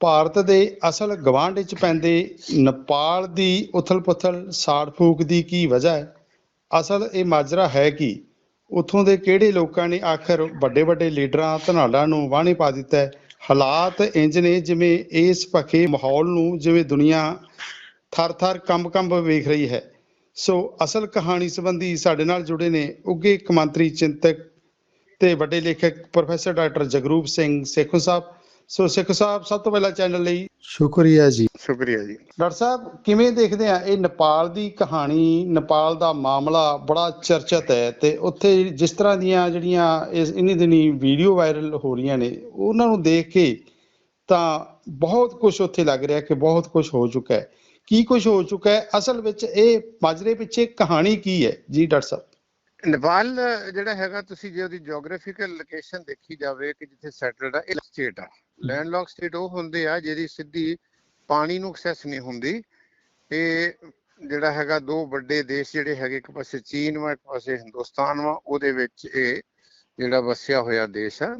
ਭਾਰਤ ਦੇ ਅਸਲ ਗਵਾਂਢ ਵਿੱਚ ਪੈਂਦੇ ਨੇਪਾਲ ਦੀ ਉਥਲ-ਪੁਥਲ ਸਾੜ-ਫੂਕ ਦੀ ਕੀ ਵਜ੍ਹਾ ਹੈ? ਅਸਲ ਇਹ ਮਾਜਰਾ ਹੈ ਕਿ? ਉੱਥੋਂ ਦੇ ਕਿਹੜੇ ਲੋਕਾਂ ਨੇ ਆਖਰ ਵੱਡੇ ਵੱਡੇ ਲੀਡਰਾਂ ਧਨਾਲਾਂ ਨੂੰ ਵਾਹਣੇ ਪਾ ਦਿੱਤਾ ਹੈ? ਹਾਲਾਤ ਇੰਜ ਨੇ ਜਿਵੇਂ ਇਸ ਭਖੇ ਮਾਹੌਲ ਨੂੰ ਜਿਵੇਂ ਦੁਨੀਆ ਥਰ-ਥਰ, ਕੰਬ-ਕੰਬ ਵੇਖ ਰਹੀ ਹੈ। ਸੋ ਅਸਲ ਕਹਾਣੀ ਸੰਬੰਧੀ ਸਾਡੇ ਨਾਲ ਜੁੜੇ ਨੇ ਉੱਘੇ ਕੌਮਾਂਤਰੀ ਚਿੰਤਕ ਤੇ ਵੱਡੇ ਲੇਖਕ professor doctor Jagroop Singh Sekhon Sahib. So Sekhon Sahib ਸਭ ਤੋਂ ਪਹਿਲਾਂ ਚੈਨਲ ਲਈ ਸ਼ੁਕਰੀਆ ਜੀ। ਸ਼ੁਕਰੀਆ ਜੀ। ਡਾਕਟਰ ਸਾਹਿਬ ਕਿਵੇਂ ਦੇਖਦੇ ਆ ਇਹ ਨੇਪਾਲ ਦੀ ਕਹਾਣੀ ਨੇਪਾਲ ਦਾ ਮਾਮਲਾ ਬੜਾ ਚਰਚਿਤ ਹੈ ਤੇ ਉੱਥੇ ਜਿਸ ਤਰ੍ਹਾਂ ਦੀਆਂ ਜਿਹੜੀਆਂ ਇਸ ਇਨੀ ਦਿਨੀ ਵੀਡੀਓ ਵਾਇਰਲ ਹੋ ਰਹੀਆਂ ਨੇ ਉਹਨਾਂ ਨੂੰ ਦੇਖ ਕੇ ਤਾਂ ਬਹੁਤ ਕੁਝ ਉੱਥੇ ਲੱਗ ਰਿਹਾ ਕਿ ਬਹੁਤ ਕੁਝ ਹੋ ਚੁੱਕਾ ਹੈ। ਕੀ ਕੁਝ ਹੋ ਚੁੱਕਾ ਹੈ? ਅਸਲ ਵਿੱਚ ਇਹ ਮਾਜਰੇ ਪਿੱਛੇ ਕਹਾਣੀ ਕੀ ਹੈ? ਜੀ ਡਾਕਟਰ ਸਾਹਿਬ। ਨੇਪਾਲ ਜਿਹੜਾ ਹੈਗਾ ਤੁਸੀਂ ਜੇ ਉਹਦੀ ਜੀਓਗ੍ਰਾਫੀਕਲ ਲੋਕੇਸ਼ਨ ਦੇਖੀ ਜਾਵੇ ਕਿ ਜਿੱਥੇ ਸੈਟਲਡ ਆ ਇਹ ਸਟੇਟ ਆ। ਲੈਂਡਲੌਕ ਸਟੇਟ ਉਹ ਹੁੰਦੇ ਆ ਜਿਹਦੀ ਸਿੱਧੀ ਪਾਣੀ ਨੂੰ ਐਕਸੈਸ ਨਹੀਂ ਹੁੰਦੀ। ਇਹ ਜਿਹੜਾ ਹੈਗਾ ਦੋ ਵੱਡੇ ਦੇਸ਼ ਜਿਹੜੇ ਹੈਗੇ ਇੱਕ ਪਾਸੇ ਚੀਨ ਵਾ ਇੱਕ ਪਾਸੇ ਹਿੰਦੁਸਤਾਨ ਵਾ ਉਹਦੇ ਵਿੱਚ ਇਹ ਜਿਹੜਾ ਵਸਿਆ ਹੋਇਆ ਦੇਸ਼ ਆ।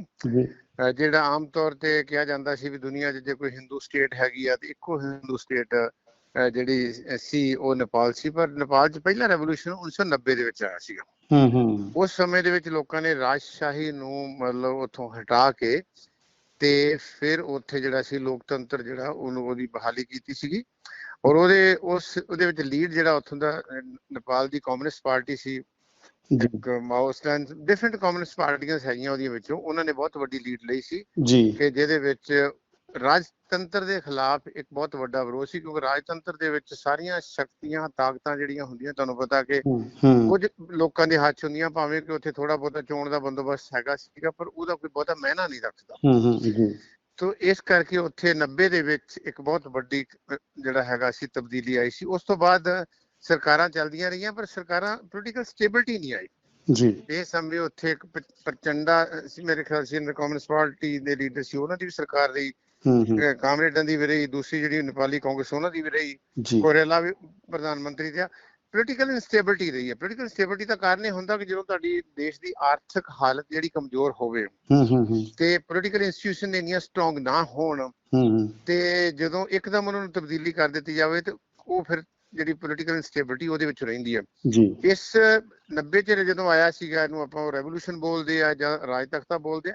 ਜਿਹੜਾ ਆਮ ਤੌਰ ਤੇ ਕਿਹਾ ਜਾਂਦਾ ਸੀ ਵੀ ਦੁਨੀਆ 'ਚ ਜੇ ਕੋਈ ਹਿੰਦੂ ਸਟੇਟ ਹੈਗੀ ਆ ਤੇ ਇੱਕੋ ਹਿੰਦੂ ਸਟੇਟ ਜਿਹੜੀ ਸੀ ਉਹ ਨੇਪਾਲ ਸੀ। ਪਰ ਨੇਪਾਲ 'ਚ ਪਹਿਲਾ ਰੈਵੋਲੂਸ਼ਨ 1990 ਦੇ ਵਿੱਚ ਆਇਆ ਸੀਗਾ। ਹੂੰ ਹੂੰ। ਉਸ ਸਮੇਂ ਦੇ ਵਿੱਚ ਲੋਕਾਂ ਨੇ ਰਾਜਸ਼ਾਹੀ ਨੂੰ ਮਤਲਬ ਉੱਥੋਂ ਹਟਾ ਕੇ ਤੇ ਫਿਰ ਉੱਥੇ ਜਿਹੜਾ ਸੀ ਲੋਕਤੰਤਰ ਜਿਹੜਾ ਉਹਨੂੰ ਉਹਦੀ ਬਹਾਲੀ ਕੀਤੀ ਸੀਗੀ। ਔਰ ਉਹਦੇ ਉਸ ਉਹਦੇ ਵਿੱਚ ਲੀਡ ਜਿਹੜਾ ਉੱਥੋਂ ਦਾ ਨੇਪਾਲ ਦੀ ਕਮਿਊਨਿਸਟ ਪਾਰਟੀ ਸੀ। ਮਾਓਸਟੈਂਡ ਡਿਫਰੈਂਟ ਕਮਿਊਨਿਸਟ ਪਾਰਟੀਆਂ ਹੈਗੀਆਂ ਉਹਦੀਆਂ ਵਿੱਚੋਂ। ਉਹਨਾਂ ਨੇ ਬਹੁਤ ਵੱਡੀ ਲੀਡ ਲਈ ਸੀ। ਜੀ। ਕਿ ਜਿਹਦੇ ਵਿੱਚ ਰਾਜਤੰਤਰ ਦੇ ਖਿਲਾਫ ਇੱਕ ਬਹੁਤ ਵੱਡਾ ਵਿਰੋਧ ਸੀ ਕਿਉਂਕਿ ਰਾਜਤੰਤਰ ਦੇ ਵਿੱਚ ਸਾਰੀਆਂ ਸ਼ਕਤੀਆਂ ਤਾਕਤਾਂ ਜਿਹੜੀਆਂ ਹੁੰਦੀਆਂ ਤੁਹਾਨੂੰ ਪਤਾ ਕਿ ਕੁਝ ਲੋਕਾਂ ਦੇ ਹੱਥ ਹੁੰਦੀਆਂ ਭਾਵੇਂ ਕਿ ਉੱਥੇ ਥੋੜਾ ਬਹੁਤਾ ਚੋਣ ਦਾ ਬੰਦੋਬਸਤ ਹੈਗਾ ਸੀਗਾ ਪਰ ਉਹਦਾ ਕੋਈ ਬਹੁਤਾ ਮਹਿਨਾ ਨਹੀਂ ਰੱਖਦਾ। ਹੂੰ ਹੂੰ ਜੀ। ਤੋ ਇਸ ਕਰਕੇ ਉੱਥੇ 90 ਦੇ ਵਿੱਚ ਇੱਕ ਬਹੁਤ ਵੱਡੀ ਜਿਹੜਾ ਹੈਗਾ ਸੀ ਤਬਦੀਲੀ ਆਈ ਸੀ। ਉਸ ਤੋਂ ਬਾਅਦ ਸਰਕਾਰਾਂ ਚੱਲਦੀਆਂ ਰਹੀਆਂ ਪਰ ਸਰਕਾਰਾਂ ਪੋਲੀਟੀਕਲ ਸਟੇਬਿਲਿਟੀ ਨਹੀਂ ਆਈ। ਜੀ। ਇਹ ਸਮੇਂ ਉੱਥੇ ਇੱਕ ਪ੍ਰਚੰਡਾ ਸੀ ਮੇਰੇ ਖਿਆਲ ਸੀ ਕਮਿਊਨਿਸਟ ਪਾਰਟੀ ਦੇ ਲੀਡਰ ਸੀ ਉਹਨਾਂ ਦੀ ਵੀ ਸਰਕਾਰ ਰਹੀ। ਕਾਮਰੇਡਾਂ ਦੀ ਵੀ ਰਹੀ ਦੂਸਰੀ ਜਿਹੜੀ ਨੇਪਾਲੀ ਕਾਂਗਰਸ ਉਹਨਾਂ ਦੀ ਵੀ ਰਹੀ ਕੋਰੇਲਾ ਵੀ ਪ੍ਰਧਾਨ ਮੰਤਰੀ ਤੇ ਪੋਲੀਟੀਕਲ ਇਨਸਟੇਬਿਲਿਟੀ ਰਹੀ ਹੈ। ਪੋਲੀਟੀਕਲ ਇਨਸਟੇਬਿਲਿਟੀ ਦਾ ਕਾਰਨ ਇਹ ਹੁੰਦਾ ਕਿ ਜਦੋਂ ਤੁਹਾਡੀ ਦੇਸ਼ ਦੀ ਆਰਥਿਕ ਹਾਲਤ ਜਿਹੜੀ ਕਮਜ਼ੋਰ ਹੋਵੇ ਹੂੰ ਹੂੰ ਹੂੰ। ਤੇ ਪੋਲੀਟੀਕਲ ਇੰਸਟੀਟਿਊਸ਼ਨ ਇੰਨੀਆਂ ਸਟਰੋਂਗ ਨਾ ਹੋਣ ਹੂੰ ਹੂੰ। ਤੇ ਜਦੋਂ ਇੱਕਦਮ ਉਹਨਾਂ ਨੂੰ ਤਬਦੀਲੀ ਕਰ ਦਿੱਤੀ ਜਾਵੇ ਤੇ ਉਹ ਫਿਰ ਜਿਹੜੀ ਪੋਲੀਟੀਕਲ ਇਨਸਟੇਬਿਲਿਟੀ ਉਹਦੇ ਵਿੱਚ ਰਹਿੰਦੀ ਹੈ। ਜੀ। ਇਸ 90 ਚ ਜਦੋਂ ਆਇਆ ਸੀਗਾ ਇਹਨੂੰ ਆਪਾਂ ਰੈਵੋਲੂਸ਼ਨ ਬੋਲਦੇ ਆ ਜਾਂ ਰਾਜ ਤਖਤਾ ਬੋਲਦੇ ਆ